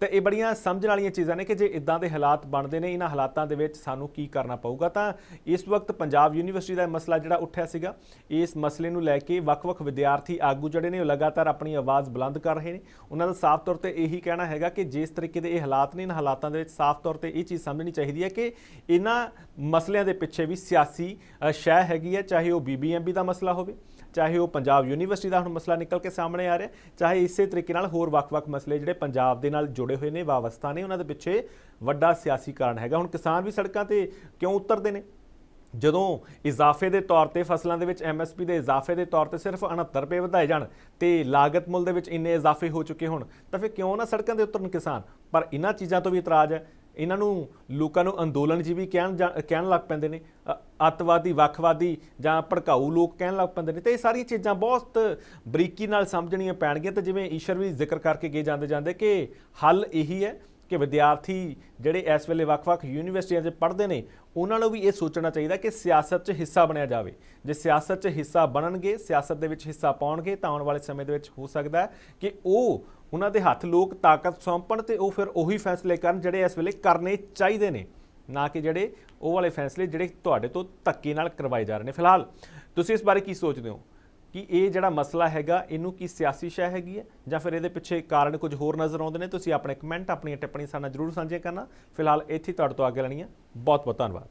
ਤੇ ਇਹ ਬੜੀਆਂ ਸਮਝਣ ਵਾਲੀਆਂ ਚੀਜ਼ਾਂ ਨੇ ਕਿ ਜੇ ਇਦਾਂ ਦੇ ਹਾਲਾਤ ਬਣਦੇ ਨੇ ਇਹਨਾਂ ਹਾਲਾਤਾਂ ਦੇ ਵਿੱਚ ਸਾਨੂੰ ਕੀ ਕਰਨਾ ਪਊਗਾ? ਤਾਂ ਇਸ ਵਕਤ ਪੰਜਾਬ ਯੂਨੀਵਰਸਿਟੀ ਦਾ ਇਹ ਮਸਲਾ ਜਿਹੜਾ ਉੱਠਿਆ ਸੀਗਾ ਇਸ ਮਸਲੇ ਨੂੰ ਲੈ ਕੇ ਵੱਖ-ਵੱਖ ਵਿਦਿਆਰਥੀ ਆਗੂ ਜਿਹੜੇ ਨੇ ਉਹ ਲਗਾਤਾਰ ਆਪਣੀ ਆਵਾਜ਼ ਬੁਲੰਦ ਕਰ ਰਹੇ ਨੇ। ਉਹਨਾਂ ਦਾ ਸਾਫ਼ ਤੌਰ ਤੇ ਇਹੀ ਕਹਿਣਾ ਹੈਗਾ ਕਿ ਜਿਸ ਤਰੀਕੇ ਦੇ ਇਹ ਹਾਲਾਤ ਨੇ ਇਹਨਾਂ ਹਾਲਾਤਾਂ ਦੇ ਵਿੱਚ ਸਾਫ਼ ਤੌਰ ਤੇ ਇਹ ਚੀਜ਼ ਸਮਝਣੀ ਚਾਹੀਦੀ ਹੈ ਕਿ ਇਹਨਾਂ ਮਸਲਿਆਂ ਦੇ ਪਿੱਛੇ ਵੀ ਸਿਆਸੀ ਅ, ਸ਼ੈ ਹੈਗੀ ਹੈ ਚਾਹੇ ਉਹ ਬੀਬੀਐਮਬੀ ਦਾ ਮਸਲਾ ਹੋਵੇ। ਚਾਹੇ ਉਹ ਪੰਜਾਬ ਯੂਨੀਵਰਸਿਟੀ ਦਾ ਹੁਣ ਮਸਲਾ ਨਿਕਲ ਕੇ ਸਾਹਮਣੇ ਆ ਰਿਹਾ ਚਾਹੇ ਇਸੇ ਤਰੀਕੇ ਨਾਲ ਹੋਰ ਵੱਖ-ਵੱਖ ਮਸਲੇ ਜਿਹੜੇ ਪੰਜਾਬ ਦੇ ਨਾਲ ਜੁੜੇ ਹੋਏ ਨੇ ਵਾਵਸਤਾ ਨੇ, ਉਹਨਾਂ ਦੇ ਪਿੱਛੇ ਵੱਡਾ ਸਿਆਸੀ ਕਾਰਨ ਹੈਗਾ। ਹੁਣ ਕਿਸਾਨ ਵੀ ਸੜਕਾਂ ਤੇ ਕਿਉਂ ਉਤਰਦੇ ਨੇ? ਜਦੋਂ ਇਜ਼ਾਫੇ ਦੇ ਤੌਰ ਤੇ ਫਸਲਾਂ ਦੇ ਵਿੱਚ ਐਮਐਸਪੀ ਦੇ ਇਜ਼ਾਫੇ ਦੇ ਤੌਰ ਤੇ ਸਿਰਫ 69 ਰੁਪਏ ਵਧਾਏ ਜਾਣ ਤੇ ਲਾਗਤ ਮੁੱਲ ਦੇ ਵਿੱਚ ਇੰਨੇ ਇਜ਼ਾਫੇ ਹੋ ਚੁੱਕੇ ਹੋਣ, ਤਾਂ ਫਿਰ ਕਿਉਂ ਨਾ ਸੜਕਾਂ ਤੇ ਉਤਰਨ ਕਿਸਾਨ? ਪਰ ਇਹਨਾਂ ਚੀਜ਼ਾਂ ਤੋਂ ਵੀ ਇਤਰਾਜ਼ ਹੈ। ਇਹਨਾਂ ਨੂੰ ਲੋਕਾਂ ਨੂੰ ਅੰਦੋਲਨ ਜੀਵੀ ਕਹਿਣ ਜਾਂ- ਕਹਿਣ ਲੱਗ ਪੈਂਦੇ ਨੇ, ਅ- ਅੱਤਵਾਦੀ, ਵੱਖਵਾਦੀ ਜਾਂ ਭੜਕਾਊ ਲੋਕ ਕਹਿਣ ਲੱਗ ਪੈਂਦੇ ਨੇ, ਤੇ ਇਹ ਸਾਰੀਆਂ ਚੀਜ਼ਾਂ ਬਹੁਤ ਬਰੀਕੀ ਨਾਲ ਸਮਝਣੀਆਂ ਪੈਣਗੀਆਂ, ਤੇ ਜਿਵੇਂ ਈਸ਼ਰ ਵੀ ਜ਼ਿਕਰ ਕਰਕੇ ਗਏ ਜਾਂਦੇ ਜਾਂਦੇ ਕਿ ਹੱਲ ਇਹੀ ਹੈ ਕਿ ਵਿਦਿਆਰਥੀ ਜਿਹੜੇ ਇਸ ਵੇਲੇ ਵੱਖ-ਵੱਖ ਯੂਨੀਵਰਸਿਟੀਆਂ 'ਚ ਪੜ੍ਹਦੇ ਨੇ, ਉਹਨਾਂ ਨੂੰ ਵੀ ਇਹ ਸੋਚਣਾ ਚਾਹੀਦਾ ਕਿ ਸਿਆਸਤ 'ਚ ਹਿੱਸਾ ਬਣਿਆ ਜਾਵੇ। ਜੇ ਸਿਆਸਤ 'ਚ ਹਿੱਸਾ ਬਣਨਗੇ, ਸਿਆਸਤ ਦੇ ਵਿੱਚ ਹਿੱਸਾ ਪਾਉਣਗੇ, ਤਾਂ ਆਉਣ ਵਾਲੇ ਸਮੇਂ ਦੇ ਵਿੱਚ ਹੋ ਸਕਦਾ ਕਿ ਉਹ ਉਹਨਾਂ ਦੇ ਹੱਥ ਲੋਕ ਤਾਕਤ ਸੌਂਪਣ ਤੇ ਉਹ ਫਿਰ ਉਹੀ ਫੈਸਲੇ ਕਰਨ ਜਿਹੜੇ ਇਸ ਵੇਲੇ ਕਰਨੇ ਚਾਹੀਦੇ ਨੇ, ਨਾ ਕਿ ਜਿਹੜੇ ਉਹ ਵਾਲੇ ਫੈਸਲੇ ਜਿਹੜੇ ਤੁਹਾਡੇ ਤੋਂ ਧੱਕੇ ਨਾਲ ਕਰਵਾਏ ਜਾ ਰਹੇ ਨੇ। ਫਿਲਹਾਲ ਤੁਸੀਂ ਇਸ ਬਾਰੇ ਕੀ ਸੋਚਦੇ ਹੋ? ਕਿ ਇਹ ਜਿਹੜਾ ਮਸਲਾ ਹੈਗਾ, ਇਹਨੂੰ ਕੀ ਸਿਆਸੀ ਸ਼ੈ ਹੈਗੀ ਹੈ? ਜਾਂ ਫਿਰ ਇਹਦੇ ਪਿੱਛੇ ਕਾਰਨ ਕੁਝ ਹੋਰ ਨਜ਼ਰ ਆਉਂਦੇ ਨੇ? ਤੁਸੀਂ ਆਪਣੇ ਕਮੈਂਟ ਆਪਣੀਆਂ ਟਿੱਪਣੀਆਂ ਸਾਡੇ ਨਾਲ ਜਰੂਰ ਸਾਂਝੇ ਕਰਨਾ। ਫਿਲਹਾਲ ਇੱਥੇ ਤੁਹਾਡੇ ਤੋਂ ਅੱਗੇ ਲੈਣੀ ਹੈ। ਬਹੁਤ ਬਹੁਤ ਧੰਨਵਾਦ।